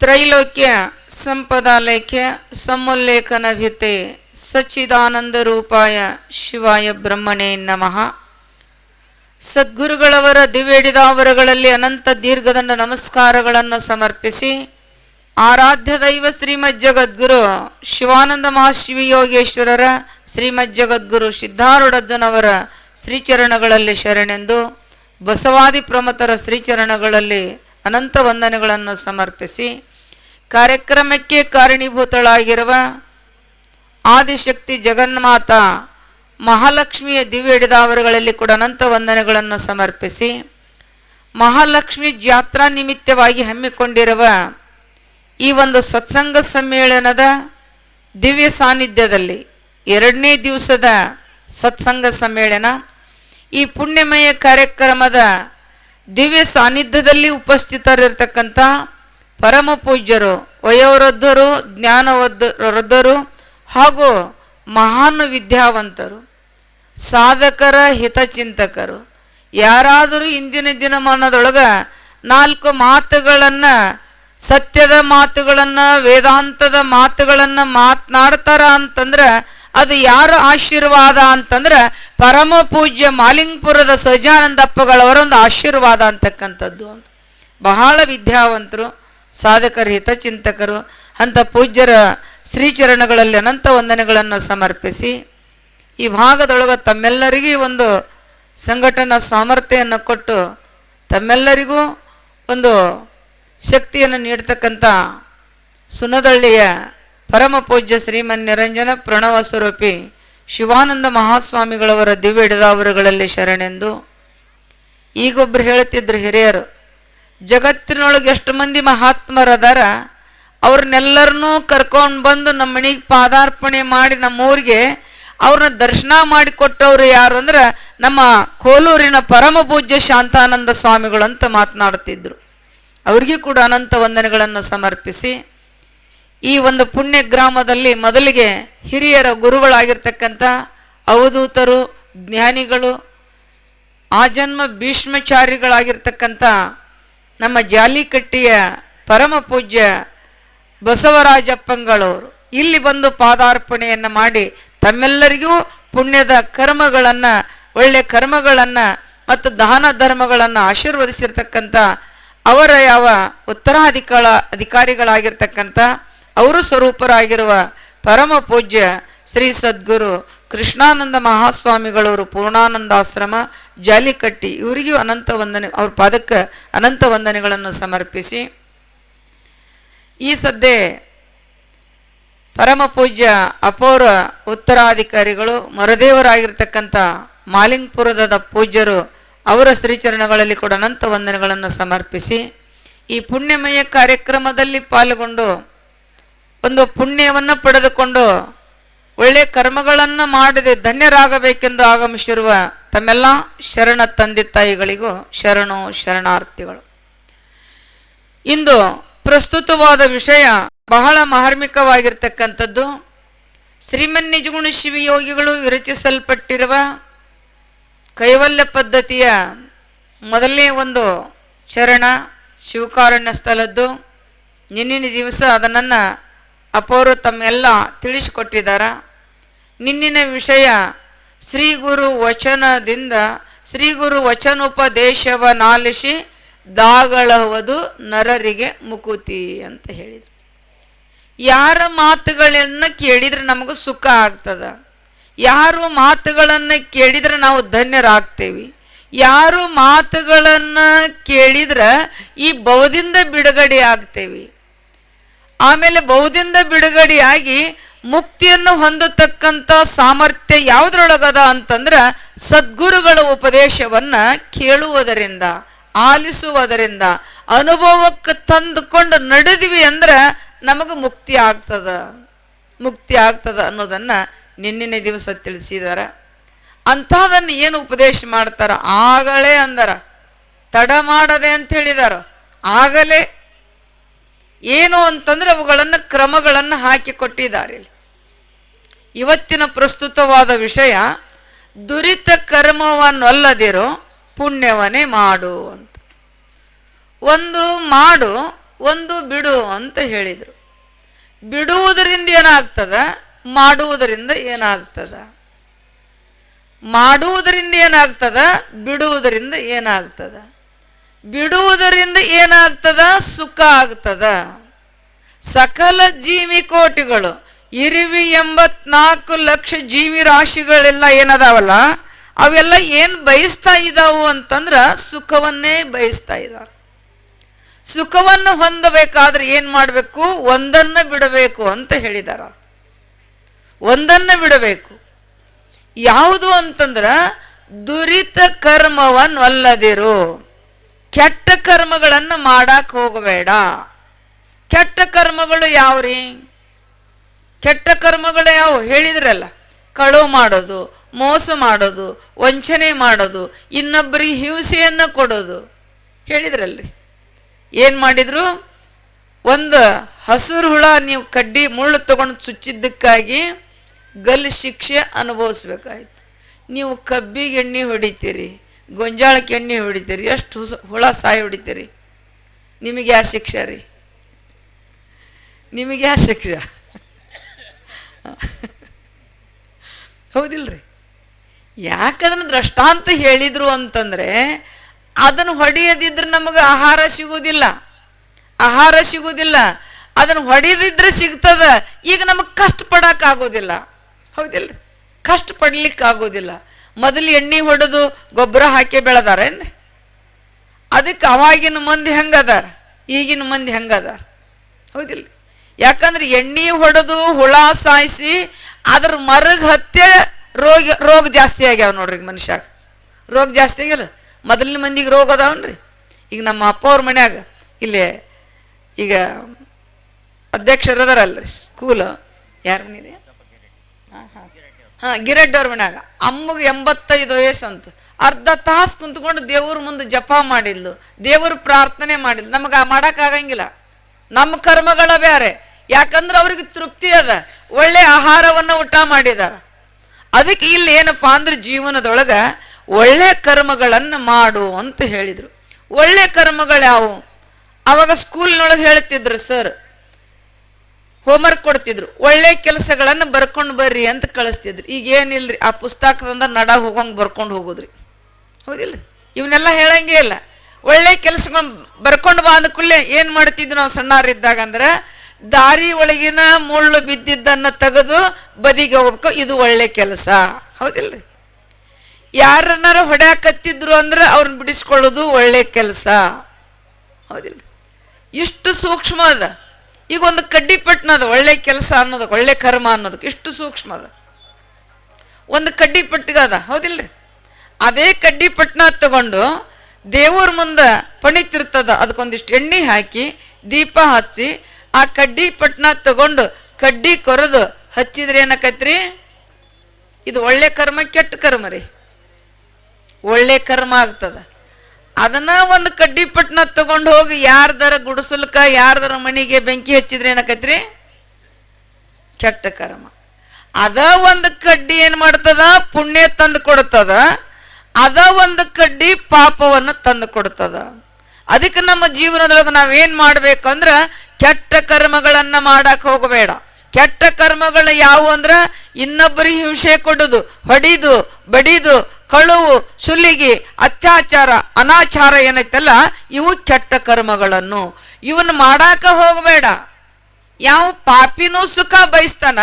ತ್ರೈಲೋಕ್ಯ ಸಂಪದಾಲೇಖ್ಯ ಸಮೋಲ್ಲೇಖನ ಭಿತೆ ಸಚ್ಚಿದಾನಂದ ರೂಪಾಯ ಶಿವಾಯ ಬ್ರಹ್ಮಣೇ ನಮಃ. ಸದ್ಗುರುಗಳವರ ದಿವ್ಯಡಿದಾವರಗಳಲ್ಲಿ ಅನಂತ ದೀರ್ಘದಂಡ ನಮಸ್ಕಾರಗಳನ್ನು ಸಮರ್ಪಿಸಿ ಆರಾಧ್ಯ ದೈವ ಶ್ರೀಮದ್ ಜಗದ್ಗುರು ಶಿವಾನಂದ ಮಹಾಶಿವ ಯೋಗೇಶ್ವರರ ಶ್ರೀಮದ್ ಜಗದ್ಗುರು ಸಿದ್ಧಾರೂಢಜ್ಜನವರ ಶ್ರೀಚರಣಗಳಲ್ಲಿ ಶರಣೆಂದು ಬಸವಾದಿ ಪ್ರಮತರ ಶ್ರೀಚರಣಗಳಲ್ಲಿ ಅನಂತ ವಂದನೆಗಳನ್ನು ಸಮರ್ಪಿಸಿ ಕಾರ್ಯಕ್ರಮಕ್ಕೆ ಕಾರಣೀಭೂತಳಾಗಿರುವ ಆದಿಶಕ್ತಿ ಜಗನ್ಮಾತ ಮಹಾಲಕ್ಷ್ಮಿಯ ದಿವ್ಯ ಹಿಡಿದಾವರುಗಳಲ್ಲಿ ಕೂಡ ಅನಂತ ವಂದನೆಗಳನ್ನು ಸಮರ್ಪಿಸಿ ಮಹಾಲಕ್ಷ್ಮಿ ಜಾತ್ರಾ ನಿಮಿತ್ತವಾಗಿ ಹಮ್ಮಿಕೊಂಡಿರುವ ಈ ಒಂದು ಸತ್ಸಂಗ ಸಮ್ಮೇಳನದ ದಿವ್ಯ ಸಾನ್ನಿಧ್ಯದಲ್ಲಿ ಎರಡನೇ ದಿವಸದ ಸತ್ಸಂಗ ಸಮ್ಮೇಳನ ಈ ಪುಣ್ಯಮಯ ಕಾರ್ಯಕ್ರಮದ ದಿವ್ಯ ಸಾನ್ನಿಧ್ಯದಲ್ಲಿ ಉಪಸ್ಥಿತರಿರ್ತಕ್ಕಂಥ ಪರಮ ಪೂಜ್ಯರು, ವಯೋವೃದ್ಧರು, ಜ್ಞಾನವೃದ್ಧರು ಹಾಗೂ ಮಹಾನ್ ವಿದ್ಯಾವಂತರು ಸಾಧಕರ ಹಿತಚಿಂತಕರು. ಯಾರಾದರೂ ಇಂದಿನ ದಿನಮಾನದೊಳಗೆ ನಾಲ್ಕು ಮಾತುಗಳನ್ನು, ಸತ್ಯದ ಮಾತುಗಳನ್ನು, ವೇದಾಂತದ ಮಾತುಗಳನ್ನು ಮಾತನಾಡ್ತಾರ ಅಂತಂದ್ರೆ ಅದು ಯಾರ ಆಶೀರ್ವಾದ ಅಂತಂದ್ರೆ ಪರಮ ಪೂಜ್ಯ ಮಾಲಿಂಗಪುರದ ಸಹಜಾನಂದಪ್ಪಗಳವರ ಒಂದು ಆಶೀರ್ವಾದ ಅಂತಕ್ಕಂಥದ್ದು. ಬಹಳ ವಿದ್ಯಾವಂತರು. ಸಾಧಕರು, ಹಿತಚಿಂತಕರು, ಅಂಥ ಪೂಜ್ಯರ ಶ್ರೀಚರಣಗಳಲ್ಲಿ ಅನಂತ ವಂದನೆಗಳನ್ನು ಸಮರ್ಪಿಸಿ, ಈ ಭಾಗದೊಳಗೆ ತಮ್ಮೆಲ್ಲರಿಗೂ ಒಂದು ಸಂಘಟನಾ ಸಾಮರ್ಥ್ಯವನ್ನು ಕೊಟ್ಟು, ತಮ್ಮೆಲ್ಲರಿಗೂ ಒಂದು ಶಕ್ತಿಯನ್ನು ನೀಡ್ತಕ್ಕಂಥ ಸುನದಳ್ಳಿಯ ಪರಮ ಪೂಜ್ಯ ಶ್ರೀಮನ್ ನಿರಂಜನ ಪ್ರಣವ ಸ್ವರೂಪಿ ಶಿವಾನಂದ ಮಹಾಸ್ವಾಮಿಗಳವರ ದಿವ್ಯ ಹಿಡಿದಾವರುಗಳಲ್ಲಿ ಶರಣೆಂದು ಈಗೊಬ್ಬರು ಹೇಳುತ್ತಿದ್ದರು ಹಿರಿಯರು. ಜಗತ್ತಿನೊಳಗೆ ಎಷ್ಟು ಮಂದಿ ಮಹಾತ್ಮರದಾರ, ಅವ್ರನ್ನೆಲ್ಲರನ್ನೂ ಕರ್ಕೊಂಡು ಬಂದು ನಮ್ಮ ಮನೆಗೆ ಪಾದಾರ್ಪಣೆ ಮಾಡಿ ನಮ್ಮ ಊರಿಗೆ ಅವ್ರನ್ನ ದರ್ಶನ ಮಾಡಿಕೊಟ್ಟವ್ರು ಯಾರು ಅಂದ್ರೆ ನಮ್ಮ ಕೋಲೂರಿನ ಪರಮ ಪೂಜ್ಯ ಶಾಂತಾನಂದ ಸ್ವಾಮಿಗಳು ಅಂತ ಮಾತನಾಡ್ತಿದ್ರು ಅವ್ರಿಗೆ ಕೂಡ ಅನಂತ ವಂದನೆಗಳನ್ನು ಸಮರ್ಪಿಸಿ, ಈ ಒಂದು ಪುಣ್ಯ ಗ್ರಾಮದಲ್ಲಿ ಮೊದಲಿಗೆ ಹಿರಿಯರ ಗುರುಗಳಾಗಿರ್ತಕ್ಕಂಥ ಅವಧೂತರು, ಜ್ಞಾನಿಗಳು, ಆ ಜನ್ಮ ಭೀಷ್ಮಚಾರಿಗಳಾಗಿರ್ತಕ್ಕಂಥ ನಮ್ಮ ಜಾಲಿಕಟ್ಟಿಯ ಪರಮ ಪೂಜ್ಯ ಬಸವರಾಜಪ್ಪಂಗಳವರು ಇಲ್ಲಿ ಬಂದು ಪಾದಾರ್ಪಣೆಯನ್ನು ಮಾಡಿ ತಮ್ಮೆಲ್ಲರಿಗೂ ಪುಣ್ಯದ ಕರ್ಮಗಳನ್ನು ಒಳ್ಳೆಯ ಕರ್ಮಗಳನ್ನು ಮತ್ತು ದಾನ ಧರ್ಮಗಳನ್ನು ಆಶೀರ್ವದಿಸಿರ್ತಕ್ಕಂಥ ಅವರ ಯಾವ ಉತ್ತರಾಧಿಕಾರ ಅಧಿಕಾರಿಗಳಾಗಿರ್ತಕ್ಕಂಥ ಅವರು ಸ್ವರೂಪರಾಗಿರುವ ಪರಮ ಪೂಜ್ಯ ಶ್ರೀ ಸದ್ಗುರು ಕೃಷ್ಣಾನಂದ ಮಹಾಸ್ವಾಮಿಗಳವರು ಪೂರ್ಣಾನಂದಾಶ್ರಮ, ಜಾಲಿಕಟ್ಟಿ ಇವರಿಗೂ ಅನಂತ ವಂದನೆ, ಅವ್ರ ಪಾದಕ್ಕೆ ಅನಂತ ವಂದನೆಗಳನ್ನು ಸಮರ್ಪಿಸಿ. ಈ ಸದ್ದೆ ಪರಮ ಪೂಜ್ಯ ಅಪೌರ ಉತ್ತರಾಧಿಕಾರಿಗಳು ಮರದೇವರಾಗಿರ್ತಕ್ಕಂಥ ಮಾಲಿಂಗಪುರದ ಪೂಜ್ಯರು ಅವರ ಶ್ರೀಚರಣಗಳಲ್ಲಿ ಕೂಡ ಅನಂತ ವಂದನೆಗಳನ್ನು ಸಮರ್ಪಿಸಿ, ಈ ಪುಣ್ಯಮಯ ಕಾರ್ಯಕ್ರಮದಲ್ಲಿ ಪಾಲ್ಗೊಂಡು ಒಂದು ಪುಣ್ಯವನ್ನು ಪಡೆದುಕೊಂಡು ಒಳ್ಳೆ ಕರ್ಮಗಳನ್ನು ಮಾಡದೆ ಧನ್ಯರಾಗಬೇಕೆಂದು ಆಗಮಿಸಿರುವ ತಮ್ಮೆಲ್ಲ ಶರಣ ತಂದೆ ತಾಯಿಗಳಿಗೂ ಶರಣು ಶರಣಾರ್ಥಿಗಳು. ಇಂದು ಪ್ರಸ್ತುತವಾದ ವಿಷಯ ಬಹಳ ಮಾರ್ಮಿಕವಾಗಿರ್ತಕ್ಕಂಥದ್ದು ಶ್ರೀಮನ್ ನಿಜಗುಣ ಶಿವಯೋಗಿಗಳು ವಿರಚಿಸಲ್ಪಟ್ಟಿರುವ ಕೈವಲ್ಯ ಪದ್ಧತಿಯ ಮೊದಲನೇ ಒಂದು ಚರಣ ಶಿವಕಾರಣ್ಯ ಸ್ಥಳದ್ದು. ನಿನ್ನಿನ ದಿವಸ ಅದನ್ನು ಅಪೋರು ತಮ್ಮೆಲ್ಲ ತಿಳಿಸಿಕೊಟ್ಟಿದ್ದಾರೆ. ನಿನ್ನಿನ ವಿಷಯ. ಶ್ರೀ ಗುರು ವಚನದಿಂದ ಶ್ರೀ ಗುರು ವಚನೋಪದೇಶವನಾಲಿಸಿ ದಾಗಳವದು ನರರಿಗೆ ಮುಕುತಿ ಅಂತ ಹೇಳಿದರು. ಯಾರ ಮಾತುಗಳನ್ನು ಕೇಳಿದ್ರೆ ನಮಗೂ ಸುಖ ಆಗ್ತದ. ಯಾರು ಮಾತುಗಳನ್ನು ಕೇಳಿದ್ರೆ ನಾವು ಧನ್ಯರಾಗ್ತೇವೆ. ಯಾರು ಮಾತುಗಳನ್ನು ಕೇಳಿದ್ರೆ ಈ ಬೌದಿಂದ ಬಿಡುಗಡೆ ಆಗ್ತೇವೆ. ಆಮೇಲೆ ಬೌದಿಂದ ಬಿಡುಗಡೆಯಾಗಿ ಮುಕ್ತಿಯನ್ನು ಹೊಂದತಕ್ಕಂಥ ಸಾಮರ್ಥ್ಯ ಯಾವುದ್ರೊಳಗದ ಅಂತಂದ್ರೆ ಸದ್ಗುರುಗಳ ಉಪದೇಶವನ್ನ ಕೇಳುವುದರಿಂದ, ಆಲಿಸುವುದರಿಂದ, ಅನುಭವಕ್ಕೆ ತಂದುಕೊಂಡು ನಡೆದಿವಿ ಅಂದ್ರೆ ನಮಗೆ ಮುಕ್ತಿ ಆಗ್ತದ. ಮುಕ್ತಿ ಆಗ್ತದ ಅನ್ನೋದನ್ನ ನಿನ್ನಿನ ದಿವಸ ತಿಳಿಸಿದಾರ. ಅಂಥದನ್ನು ಏನು ಉಪದೇಶ ಮಾಡ್ತಾರ? ಆಗಲೇ ಅಂದರ. ತಡ ಮಾಡದೆ ಅಂತ ಹೇಳಿದಾರ. ಆಗಲೇ ಏನು ಅಂತಂದ್ರೆ ಅವುಗಳನ್ನು ಕ್ರಮಗಳನ್ನು ಹಾಕಿ ಕೊಟ್ಟಿದ್ದಾರೆ ಇಲ್ಲಿ. ಇವತ್ತಿನ ಪ್ರಸ್ತುತವಾದ ವಿಷಯ, ದುರಿತ ಕರ್ಮವನ್ನಲ್ಲದಿರೋ ಪುಣ್ಯವನೇ ಮಾಡು ಅಂತ. ಒಂದು ಮಾಡು, ಒಂದು ಬಿಡು ಅಂತ ಹೇಳಿದರು. ಬಿಡುವುದರಿಂದ ಏನಾಗ್ತದ? ಮಾಡುವುದರಿಂದ ಏನಾಗ್ತದ? ಮಾಡುವುದರಿಂದ ಏನಾಗ್ತದ? ಬಿಡುವುದರಿಂದ ಏನಾಗ್ತದ? ಬಿಡುವುದರಿಂದ ಏನಾಗ್ತದ? ಸುಖ ಆಗ್ತದ. ಸಕಲ ಜೀವಿ ಕೋಟಿಗಳು, ಇರುವಿ ಎಂಬತ್ನಾಲ್ಕು ಲಕ್ಷ ಜೀವಿ ರಾಶಿಗಳೆಲ್ಲ ಏನದಾವಲ್ಲ, ಅವೆಲ್ಲ ಏನು ಬಯಸ್ತಾ ಇದ್ದಾವು ಅಂತಂದ್ರ ಸುಖವನ್ನೇ ಬಯಸ್ತಾ ಇದ್ದಾವೆ ಸುಖವನ್ನು ಹೊಂದಬೇಕಾದ್ರೆ ಏನು ಮಾಡಬೇಕು? ಒಂದನ್ನು ಬಿಡಬೇಕು ಅಂತ ಹೇಳಿದಾರ. ಒಂದನ್ನು ಬಿಡಬೇಕು. ಯಾವುದು ಅಂತಂದ್ರ ದುರಿತ ಕರ್ಮವನ್ನೊಲ್ಲದಿರು. ಕೆಟ್ಟ ಕರ್ಮಗಳನ್ನು ಮಾಡಕ್ಕೆ ಹೋಗಬೇಡ. ಕೆಟ್ಟ ಕರ್ಮಗಳು ಯಾವ್ರಿ? ಕೆಟ್ಟ ಕರ್ಮಗಳು ಯಾವ? ಹೇಳಿದ್ರಲ್ಲ, ಕಳು ಮಾಡೋದು, ಮೋಸ ಮಾಡೋದು, ವಂಚನೆ ಮಾಡೋದು ಇನ್ನೊಬ್ಬರಿಗೆ ಹಿಂಸೆಯನ್ನು ಕೊಡೋದು. ಹೇಳಿದ್ರಲ್ರಿ. ಏನು ಮಾಡಿದ್ರು? ಒಂದು ಹಸಿರು ಹುಳ ನೀವು ಕಡ್ಡಿ ಮುಳ್ಳು ತಗೊಂಡು ಚುಚ್ಚಿದ್ದಕ್ಕಾಗಿ ಗಲ್ ಶಿಕ್ಷೆ ಅನುಭವಿಸ್ಬೇಕಾಯ್ತು. ನೀವು ಕಬ್ಬಿಗೆ ಎಣ್ಣೆ ಹೊಡಿತೀರಿ. ಗೊಂಜಾಳಕ್ಕೆ ಎಣ್ಣೆ ಹೊಡಿತೀರಿ, ಎಷ್ಟು ಹುಸ, ಹುಳ ಸಾಯಿ ಹೊಡಿತೀರಿ. ನಿಮಗೆ ಆ ಶಿಕ್ಷೆ ರೀ? ನಿಮಗೆ ಆ ಶಿಕ್ಷೆ? ಹೌದಿಲ್ರಿ? ಯಾಕಂದ್ರೆ ದೃಷ್ಟಾಂತ ಹೇಳಿದ್ರು ಅಂತಂದ್ರೆ ಅದನ್ನು ಹೊಡೆಯದಿದ್ರೆ ನಮಗೆ ಆಹಾರ ಸಿಗುವುದಿಲ್ಲ. ಆಹಾರ ಸಿಗುವುದಿಲ್ಲ. ಅದನ್ನು ಹೊಡೆದಿದ್ರೆ ಸಿಗ್ತದೆ. ಈಗ ನಮಗೆ ಕಷ್ಟ ಪಡಕ್ಕಾಗೋದಿಲ್ಲ. ಹೌದಿಲ್ಲ ಕಷ್ಟ ಪಡ್ಲಿಕ್ಕೆ ಆಗೋದಿಲ್ಲ ಮೊದಲು ಎಣ್ಣೆ ಹೊಡೆದು ಗೊಬ್ಬರ ಹಾಕಿ ಬೆಳೆದಾರೇನ್ರಿ ಅದಕ್ಕೆ ಅವಾಗಿನ ಮಂದಿ ಹೆಂಗದಾರ? ಈಗಿನ ಮಂದಿ ಹೆಂಗದಾರ? ಹೌದಿಲ್ಲ. ಯಾಕಂದ್ರೆ ಎಣ್ಣೆ ಹೊಡೆದು ಹುಳ ಸಾಯಿಸಿ ಅದ್ರ ಮರಗ್ ಹತ್ತೆ ರೋಗ ರೋಗ ಜಾಸ್ತಿ ಆಗ್ಯಾವ ನೋಡ್ರಿ ಮನುಷ್ಯಾಗ. ರೋಗ ಜಾಸ್ತಿ ಆಗ್ಯಲ್ಲ ಮೊದಲಿನ ಮಂದಿಗೆ ರೋಗ ಅದಾವನ್ರಿ. ಈಗ ನಮ್ಮ ಅಪ್ಪ ಅವ್ರ ಮನ್ಯಾಗ ಇಲ್ಲಿ ಈಗ ಅಧ್ಯಕ್ಷರದಾರಲ್ರಿ, ಸ್ಕೂಲ್ ಯಾರ ಮನೆ ಹಾಂ ಗಿರಡ್ ಅವ್ರ ಮನ್ಯಾಗ ಅಮ್ಮಗೆ ಎಂಬತ್ತೈದು ವಯಸ್ಸಂತ. ಅರ್ಧ ತಾಸು ಕುಂತ್ಕೊಂಡು ದೇವ್ರ ಮುಂದೆ ಜಪ ಮಾಡಿದ್ಲು. ದೇವ್ರ ಪ್ರಾರ್ಥನೆ ಮಾಡಿದ್ಲು. ನಮಗೆ ಮಾಡೋಕ್ಕಾಗಂಗಿಲ್ಲ. ನಮ್ಮ ಕರ್ಮಗಳ ಬೇರೆ ಯಾಕಂದ್ರೆ ಅವ್ರಿಗೆ ತೃಪ್ತಿ ಅದ. ಒಳ್ಳೆ ಆಹಾರವನ್ನು ಊಟ ಮಾಡಿದಾರ. ಅದಕ್ಕೆ ಇಲ್ಲಿ ಏನಪ್ಪಾ ಅಂದ್ರೆ ಜೀವನದೊಳಗೆ ಒಳ್ಳೆ ಕರ್ಮಗಳನ್ನು ಮಾಡು ಅಂತ ಹೇಳಿದರು. ಒಳ್ಳೆ ಕರ್ಮಗಳು ಯಾವುವು ಅವಾಗ ಸ್ಕೂಲ್ನೊಳಗೆ ಹೇಳ್ತಿದ್ರು ಸರ್ ಹೋಮ್ವರ್ಕ್ ಕೊಡ್ತಿದ್ರು. ಒಳ್ಳೆ ಕೆಲಸಗಳನ್ನು ಬರ್ಕೊಂಡು ಬರ್ರಿ ಅಂತ ಕಳಿಸ್ತಿದ್ರು. ಈಗ ಏನಿಲ್ರಿ? ಆ ಪುಸ್ತಕದಿಂದ ನಡ ಹೋಗಂಗೆ ಬರ್ಕೊಂಡು ಹೋಗೋದ್ರಿ. ಹೌದಿಲ್ರಿ? ಇವನ್ನೆಲ್ಲ ಹೇಳಂಗೇ ಇಲ್ಲ. ಒಳ್ಳೆ ಕೆಲಸ ಬರ್ಕೊಂಡು ಬಾ ಅಂದಕೂಲೇ ಏನು ಮಾಡ್ತಿದ್ವಿ ನಾವು ಸಣ್ಣಾರಿದ್ದಾಗ ಅಂದ್ರೆ, ದಾರಿ ಒಳಗಿನ ಮುಳ್ಳು ಬಿದ್ದಿದ್ದನ್ನು ತೆಗೆದು ಬದಿಗೆ ಹೋಗ್ಬೇಕು. ಇದು ಒಳ್ಳೆ ಕೆಲಸ. ಹೌದಿಲ್ರಿ? ಯಾರನ್ನಾರು ಹೊಡ್ಯಾಕತ್ತಿದ್ರು ಅಂದ್ರೆ ಅವ್ರನ್ನ ಬಿಡಿಸ್ಕೊಳ್ಳೋದು ಒಳ್ಳೆ ಕೆಲಸ. ಹೌದಿಲ್ಲ ಇಷ್ಟು ಸೂಕ್ಷ್ಮ ಅದ. ಈಗ ಒಂದು ಕಡ್ಡಿ ಪಟ್ನ ಅದ ಒಳ್ಳೆ ಕೆಲಸ ಅನ್ನೋದಕ್ಕೆ ಒಳ್ಳೆ ಕರ್ಮ ಅನ್ನೋದಕ್ಕೆ ಇಷ್ಟು ಸೂಕ್ಷ್ಮ ಅದ. ಒಂದು ಕಡ್ಡಿ ಅದ, ಹೌದಿಲ್ರಿ? ಅದೇ ಕಡ್ಡಿ ಪಟ್ನ ತಗೊಂಡು ದೇವ್ರ ಮುಂದೆ ಪಣಿತಿರ್ತದ ಅದಕ್ಕೊಂದಿಷ್ಟು ಎಣ್ಣೆ ಹಾಕಿ, ದೀಪ ಹಚ್ಚಿ, ಆ ಕಡ್ಡಿ ಪಟ್ಟನ ತಗೊಂಡು ಕಡ್ಡಿ ಕೊರೆದು ಹಚ್ಚಿದ್ರೆ ಏನಕತ್ರಿ? ಇದು ಒಳ್ಳೆ ಕರ್ಮ, ಕೆಟ್ಟ ಕರ್ಮ ರೀ. ಒಳ್ಳೆ ಕರ್ಮ ಆಗ್ತದ. ಅದನ್ನ ಒಂದು ಕಡ್ಡಿ ಪಟ್ನ ತಗೊಂಡು ಹೋಗಿ ಯಾರ್ದಾರ ಗುಡಿಸಲ್ಕ, ಯಾರ್ದಾರ ಮನೆಗೆ ಬೆಂಕಿ ಹಚ್ಚಿದ್ರೆ ಏನಕತ್ರಿ? ಕೆಟ್ಟ ಕರ್ಮ. ಅದ ಒಂದು ಕಡ್ಡಿ ಏನ್ ಮಾಡ್ತದ? ಪುಣ್ಯ ತಂದು ಕೊಡ್ತದ. ಅದ ಒಂದು ಕಡ್ಡಿ ಪಾಪವನ್ನು ತಂದು ಕೊಡ್ತದ. ಅದಕ್ಕೆ ನಮ್ಮ ಜೀವನದೊಳಗೆ ನಾವೇನ್ ಮಾಡ್ಬೇಕಂದ್ರ ಕೆಟ್ಟ ಕರ್ಮಗಳನ್ನ ಮಾಡಕ್ ಹೋಗಬೇಡ. ಕೆಟ್ಟ ಕರ್ಮಗಳು ಯಾವುವು ಅಂದ್ರ ಇನ್ನೊಬ್ಬರಿಗೆ ಹಿಂಸೆ ಕೊಡುದು, ಹೊಡಿದು, ಬಡಿದು ಕಳುವು ಸುಲಿಗೆ ಅತ್ಯಾಚಾರ, ಅನಾಚಾರ ಏನೈತಲ್ಲ, ಇವು ಕೆಟ್ಟ ಕರ್ಮಗಳನ್ನು. ಇವನ್ನ ಮಾಡಾಕ ಹೋಗಬೇಡ. ಯಾವ ಪಾಪಿನೂ ಸುಖ ಬಯಸ್ತಾನ,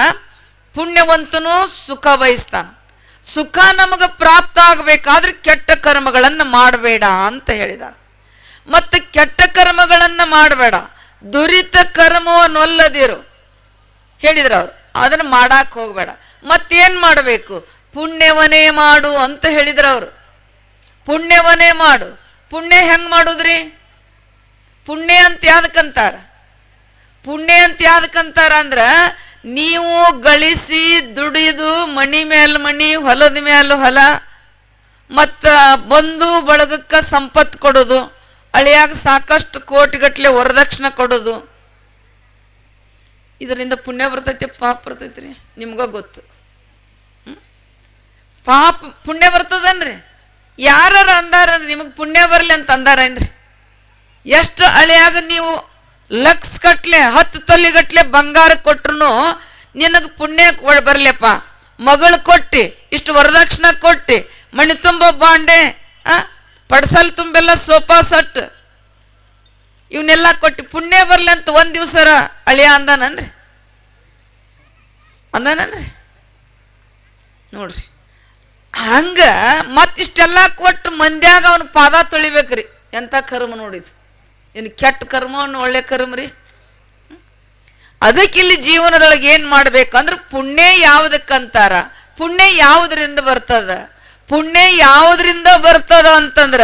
ಪುಣ್ಯವಂತನೂ ಸುಖ ಬಯಸ್ತಾನ. ಸುಖ ನಮಗೆ ಪ್ರಾಪ್ತ ಆಗಬೇಕಾದ್ರೆ ಕೆಟ್ಟ ಕರ್ಮಗಳನ್ನು ಮಾಡಬೇಡ ಅಂತ ಹೇಳಿದ ಮತ್ತು ಕೆಟ್ಟ ಕರ್ಮಗಳನ್ನು ಮಾಡಬೇಡ. ದುರಿತ ಕರ್ಮವನ್ನೊಲ್ಲದಿರು. ಹೇಳಿದ್ರು ಅವರು. ಅದನ್ನು ಮಾಡಕ್ಕೆ ಹೋಗಬೇಡ. ಮತ್ತೇನು ಮಾಡಬೇಕು? ಪುಣ್ಯವನೇ ಮಾಡು ಅಂತ ಹೇಳಿದ್ರು ಅವರು. ಪುಣ್ಯವನೇ ಮಾಡು. ಪುಣ್ಯ ಹೆಂಗೆ ಮಾಡುದ್ರಿ? ಪುಣ್ಯ ಅಂತ ಯಾವ್ದಕ್ಕಂತಾರ? ಪುಣ್ಯ ಅಂತ ಯಾವ್ದಕ್ಕಂತಾರ ಅಂದ್ರೆ ನೀವು ಗಳಿಸಿ ದುಡಿದು ಮಣಿ ಮೇಲ್ ಮಣಿ, ಹೊಲದ ಮೇಲೆ ಹೊಲ, ಮತ್ತು ಬಂಧು ಬಳಗಕ್ಕೆ ಸಂಪತ್ತು ಕೊಡೋದು ಅಳಿಯಾಗ ಸಾಕಷ್ಟು ಕೋಟಿಗಟ್ಟಲೆ ವರದಕ್ಷಿಣೆ ಕೊಡೋದು. ಇದರಿಂದ ಪುಣ್ಯ ಬರ್ತೈತಿ, ಪಾಪ ಬರ್ತೈತಿ ರೀ ನಿಮ್ಗ ಗೊತ್ತು? ಪಾಪ ಪುಣ್ಯ ಬರ್ತದನ್ರಿ? ಯಾರು ಅಂದಾರ ನಿಮಗೆ ಪುಣ್ಯ ಬರಲಿ ಅಂತ ಅಂದಾರೇನ್ರಿ ಎಷ್ಟು ಅಳಿಯಾಗ ನೀವು ಲಕ್ಸ್ ಗಟ್ಲೆ, ಹತ್ತು ತೊಲಿಗಟ್ಲೆ ಬಂಗಾರ ಕೊಟ್ರು ನಿನಗೆ ಪುಣ್ಯ ಬರಲಿಪ್ಪ ಮಗಳು ಕೊಟ್ಟಿ, ಇಷ್ಟು ವರದಕ್ಷಿಣೆ ಕೊಟ್ಟಿ, ಮಣಿ ತುಂಬ ಬಾಂಡೆ, ಆ? ಪಡ್ಸಲ್ ತುಂಬೆಲ್ಲ, ಸೋಫಾ ಸಟ್. ಇವನ್ನೆಲ್ಲ ಕೊಟ್ಟು ಪುಣ್ಯ ಬರ್ಲಿ ಅಂತ ಒಂದ್ ದಿವಸ ಅಳಿಯ ಅಂದಾನನ್ರಿ? ಅಂದಾನನ್ರಿ? ನೋಡ್ರಿ. ಹಂಗ ಮತ್ತಿಷ್ಟೆಲ್ಲ ಕೊಟ್ಟು ಮಂದ್ಯಾಗ ಅವನ ಪಾದ ತೊಳಿಬೇಕ್ರಿ. ಎಂಥ ಕರ್ಮ ನೋಡಿದ್? ಇನ್ನು ಕೆಟ್ಟ ಕರ್ಮ ಅವನು ಒಳ್ಳೆ ಕರ್ಮ ರೀ. ಅದಕ್ಕೆ ಇಲ್ಲಿ ಜೀವನದೊಳಗೆ ಏನು ಮಾಡ್ಬೇಕಂದ್ರೆ ಪುಣ್ಯ ಯಾವುದಕ್ಕಂತಾರ, ಪುಣ್ಯ ಯಾವುದರಿಂದ ಬರ್ತದ, ಪುಣ್ಯ ಯಾವುದರಿಂದ ಬರ್ತದ ಅಂತಂದ್ರ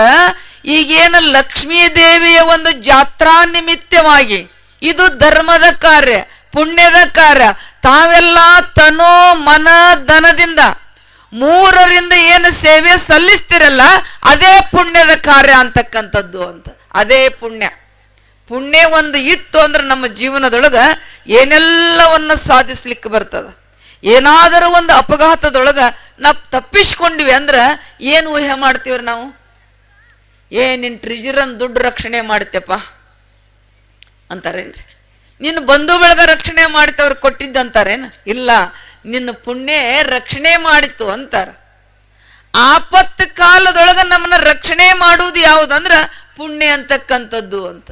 ಈಗೇನು ಲಕ್ಷ್ಮೀ ದೇವಿಯ ಒಂದು ಜಾತ್ರಾ ನಿಮಿತ್ತವಾಗಿ ಇದು ಧರ್ಮದ ಕಾರ್ಯ, ಪುಣ್ಯದ ಕಾರ್ಯ. ತಾವೆಲ್ಲ ತನೋ ಮನ ಧನದಿಂದ ಮೂರರಿಂದ ಏನು ಸೇವೆ ಸಲ್ಲಿಸ್ತಿರಲ್ಲ, ಅದೇ ಪುಣ್ಯದ ಕಾರ್ಯ ಅಂತಕ್ಕಂಥದ್ದು ಅಂತ. ಅದೇ ಪುಣ್ಯ. ಪುಣ್ಯ ಒಂದು ಇತ್ತು ಅಂದ್ರೆ ನಮ್ಮ ಜೀವನದೊಳಗ ಏನೆಲ್ಲವನ್ನ ಸಾಧಿಸ್ಲಿಕ್ಕೆ ಬರ್ತದ? ಏನಾದರೂ ಒಂದು ಅಪಘಾತದೊಳಗ ನಾವು ತಪ್ಪಿಸ್ಕೊಂಡ್ವಿ ಅಂದ್ರೆ ಏನು ಊಹೆ ಮಾಡ್ತೀವ್ರಿ ನಾವು? ಏ ನಿನ್ನ ಟ್ರಿಜರನ್ ದುಡ್ಡು ರಕ್ಷಣೆ ಮಾಡ್ತೇಪ್ಪ ಅಂತಾರೇನ್ರಿ? ನಿನ್ನ ಬಂಧು ಬಳಗ ರಕ್ಷಣೆ ಮಾಡ್ತವ್ರು ಕೊಟ್ಟಿದ್ದಂತಾರೇನು? ಇಲ್ಲ. ನಿನ್ನ ಪುಣ್ಯ ರಕ್ಷಣೆ ಮಾಡಿತ್ತು ಅಂತಾರ. ಆಪತ್ತು ಕಾಲದೊಳಗ ನಮ್ಮನ್ನ ರಕ್ಷಣೆ ಮಾಡುವುದು ಯಾವುದಂದ್ರ ಪುಣ್ಯ ಅಂತಕ್ಕಂಥದ್ದು ಅಂತ.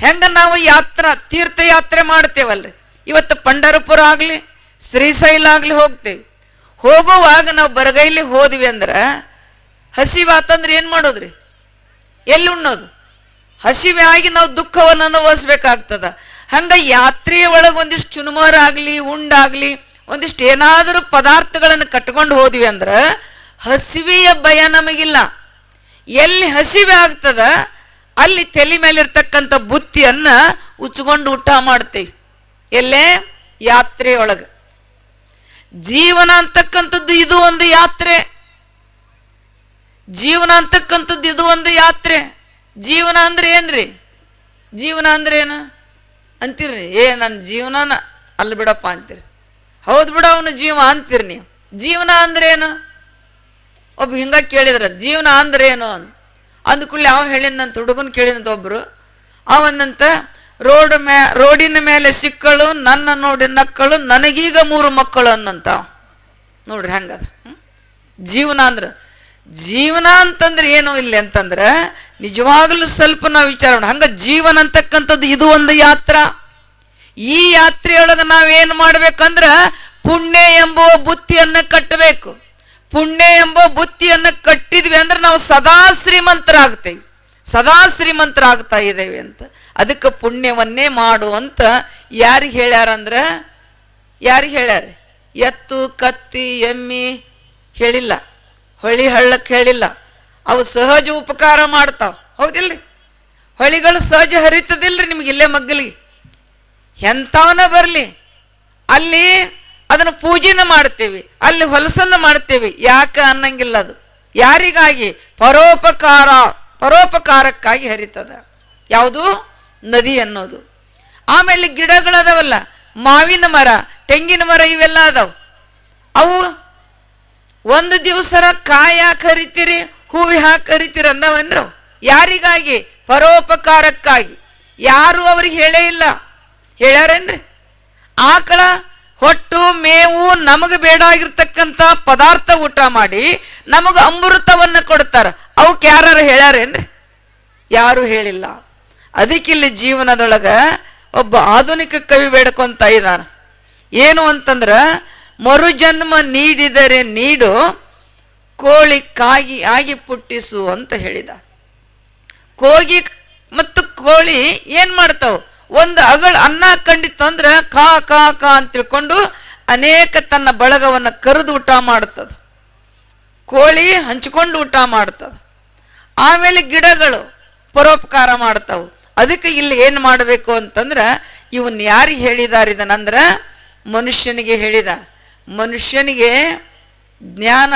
ಹೆಂಗ ನಾವು ಯಾತ್ರಾ ತೀರ್ಥಯಾತ್ರೆ ಮಾಡ್ತೇವಲ್ರಿ. ಇವತ್ತು ಪಂಡರಪುರ ಆಗ್ಲಿ, ಶ್ರೀಶೈಲ ಆಗ್ಲಿ ಹೋಗ್ತೇವೆ. ಹೋಗುವಾಗ ನಾವು ಬರಗೈಲಿ ಹೋದ್ವಿ ಅಂದ್ರೆ ಹಸಿವಾತಂದ್ರೆ ಏನು ಮಾಡೋದ್ರಿ? ಎಲ್ಲಿ ಉಣ್ಣೋದು? ಹಸಿವೆ ಆಗಿ ನಾವು ದುಃಖವನ್ನು ಅನುಭವಿಸ್ಬೇಕಾಗ್ತದ. ಹಂಗ ಯಾತ್ರೆಯ ಒಳಗೆ ಒಂದಿಷ್ಟು ಚುನುಮರಾಗ್ಲಿ ಉಂಡಾಗ್ಲಿ ಒಂದಿಷ್ಟು ಏನಾದರೂ ಪದಾರ್ಥಗಳನ್ನು ಕಟ್ಕೊಂಡು ಹೋದ್ವಿ ಅಂದ್ರೆ ಹಸಿವೆಯ ಭಯ ನಮಗಿಲ್ಲ. ಎಲ್ಲಿ ಹಸಿವೆ ಆಗ್ತದ, ಅಲ್ಲಿ ತಲೆ ಮೇಲಿರ್ತಕ್ಕಂಥ ಬುತ್ತಿಯನ್ನು ಉಚ್ಕೊಂಡು ಊಟ ಮಾಡ್ತೀವಿ. ಎಲ್ಲೇ? ಯಾತ್ರೆಯೊಳಗೆ. ಜೀವನ ಅಂತಕ್ಕಂಥದ್ದು ಇದು ಒಂದು ಯಾತ್ರೆ. ಜೀವನ ಅಂತಕ್ಕಂಥದ್ದು ಇದು ಒಂದು ಯಾತ್ರೆ. ಜೀವನ ಅಂದ್ರೆ ಏನ್ರಿ? ಜೀವನ ಅಂದ್ರೆ ಏನು? ಅಂತೀರಿ ಏ ನನ್ನ ಜೀವನನ ಅಲ್ಲಿ ಬಿಡಪ್ಪ ಅಂತೀರಿ ಹೌದು ಬಿಡ ಅವನು ಜೀವ ಅಂತೀರಿ ನೀವು. ಜೀವನ ಅಂದ್ರೇನು? ಒಬ್ಬ ಹಿಂಗ ಕೇಳಿದ್ರ, ಜೀವನ ಅಂದ್ರೇನು ಅಂತ ಅಂದ ಕೂಡಲೇ ಅವ ಹೇಳಿದಂತ ಹುಡುಗನ್ ಕೇಳಿದಂತ ಒಬ್ರು, ಅವನಂತ ರೋಡ್ ಮೇ, ರೋಡಿನ ಮೇಲೆ ಸಿಕ್ಕಳು, ನನ್ನ ನೋಡಿ ನಕ್ಕಳು, ನನಗೀಗ ಮೂರು ಮಕ್ಕಳು ಅನ್ನಂತ. ನೋಡ್ರಿ ಹಂಗದ? ಜೀವನ ಅಂದ್ರೆ, ಜೀವನ ಅಂತಂದ್ರೆ ಏನು ಇಲ್ಲಿ ಅಂತಂದ್ರೆ, ನಿಜವಾಗ್ಲೂ ಸ್ವಲ್ಪ ನಾವು ವಿಚಾರ ಹಂಗ ಜೀವನ ಅಂತಕ್ಕಂಥದ್ದು ಇದು ಒಂದು ಯಾತ್ರ. ಈ ಯಾತ್ರೆಯೊಳಗೆ ನಾವೇನು ಮಾಡ್ಬೇಕಂದ್ರ ಪುಣ್ಯ ಎಂಬುವ ಬುತ್ತಿಯನ್ನು ಕಟ್ಟಬೇಕು. ಪುಣ್ಯ ಎಂಬ ಬುತ್ತಿಯನ್ನು ಕಟ್ಟಿದ್ವಿ ಅಂದ್ರೆ ನಾವು ಸದಾ ಶ್ರೀಮಂತರಾಗ್ತೇವೆ. ಸದಾ ಶ್ರೀಮಂತರಾಗ್ತಾ ಇದ್ದೇವೆ ಅಂತ. ಅದಕ್ಕೆ ಪುಣ್ಯವನ್ನೇ ಮಾಡು ಅಂತ ಯಾರಿಗೆ ಹೇಳ್ಯಾರಂದ್ರೆ, ಯಾರಿಗೆ ಹೇಳ್ಯಾರ? ಎತ್ತು, ಕತ್ತಿ, ಎಮ್ಮಿ ಹೇಳಿಲ್ಲ. ಹೊಳಿ ಹಳ್ಳಕ್ಕೆ ಹೇಳಿಲ್ಲ. ಅವು ಸಹಜ ಉಪಕಾರ ಮಾಡ್ತಾವ. ಹೌದಿಲ್ರಿ? ಹೊಳಿಗಳು ಸಹಜ ಹರಿತದಿಲ್ರಿ ನಿಮ್ಗೆ ಇಲ್ಲೇ ಮಗ್ಗಲಿಗೆ. ಎಂಥವನ ಬರಲಿ. ಅಲ್ಲಿ ಅದನ್ನು ಪೂಜೆನ ಮಾಡ್ತೇವೆ, ಅಲ್ಲಿ ಹೊಲಸನ್ನ ಮಾಡ್ತೇವೆ. ಯಾಕೆ ಅನ್ನಂಗಿಲ್ಲ ಅದು. ಯಾರಿಗಾಗಿ? ಪರೋಪಕಾರ, ಪರೋಪಕಾರಕ್ಕಾಗಿ ಹರಿತದ. ಯಾವುದು? ನದಿ ಅನ್ನೋದು. ಆಮೇಲೆ ಗಿಡಗಳದವಲ್ಲ ಮಾವಿನ ಮರ, ತೆಂಗಿನ ಮರ ಇವೆಲ್ಲ ಅದಾವ. ಅವು ಒಂದು ದಿವಸರ ಕಾಯಿ ಯಾಕೆ ಹರಿತೀರಿ, ಹೂವು ಹಾಕಿ ಹರಿತೀರಿ ಅಂದವನ್ರು. ಯಾರಿಗಾಗಿ? ಪರೋಪಕಾರಕ್ಕಾಗಿ. ಯಾರು ಅವ್ರಿಗೆ ಹೇಳೇ ಇಲ್ಲ. ಹೇಳ್ಯಾರೇನ್ರಿ? ಆಕಳ ಹೊಟ್ಟು ಮೇವು ನಮಗೆ ಬೇಡಾಗಿರ್ತಕ್ಕಂಥ ಪದಾರ್ಥ ಊಟ ಮಾಡಿ ನಮಗೆ ಅಮೃತವನ್ನು ಕೊಡ್ತಾರ. ಅವಕ್ಕೆ ಯಾರು ಹೇಳ್ಯಾರೇನ್ರಿ? ಯಾರು ಹೇಳಿಲ್ಲ. ಅದಕ್ಕೆ ಇಲ್ಲಿ ಜೀವನದೊಳಗೆ ಒಬ್ಬ ಆಧುನಿಕ ಕವಿ ಬೇಡ್ಕೊಂತ ಇದ್ದಾರೆ ಏನು ಅಂತಂದ್ರ, ಮರುಜನ್ಮ ನೀಡಿದರೆ ನೀಡು, ಕೋಳಿ ಕಾಗಿ ಆಗಿ ಪುಟ್ಟಿಸು ಅಂತ ಹೇಳಿದ. ಕೋಗಿ ಮತ್ತು ಕೋಳಿ ಏನು ಮಾಡ್ತಾವ? ಒಂದು ಅಗಳ ಅನ್ನ ಕಂಡಿತ್ತು ಅಂದ್ರೆ ಕಾ ಕಾ ಕಾ ಅಂತ ತಿಳ್ಕೊಂಡು ಅನೇಕ ತನ್ನ ಬಳಗವನ್ನು ಕರೆದು ಊಟ ಮಾಡ್ತದ ಕೋಳಿ ಹಂಚ್ಕೊಂಡು ಊಟ ಮಾಡ್ತದ ಆಮೇಲೆ ಗಿಡಗಳು ಪರೋಪಕಾರ ಮಾಡ್ತಾವು ಅದಕ್ಕೆ ಇಲ್ಲಿ ಏನು ಮಾಡಬೇಕು ಅಂತಂದ್ರೆ ಇವನ್ ಯಾರಿಗೆ ಹೇಳಿದಾರ ಇದನ್ನಂದ್ರೆ ಮನುಷ್ಯನಿಗೆ ಹೇಳಿದ ಮನುಷ್ಯನಿಗೆ ಜ್ಞಾನ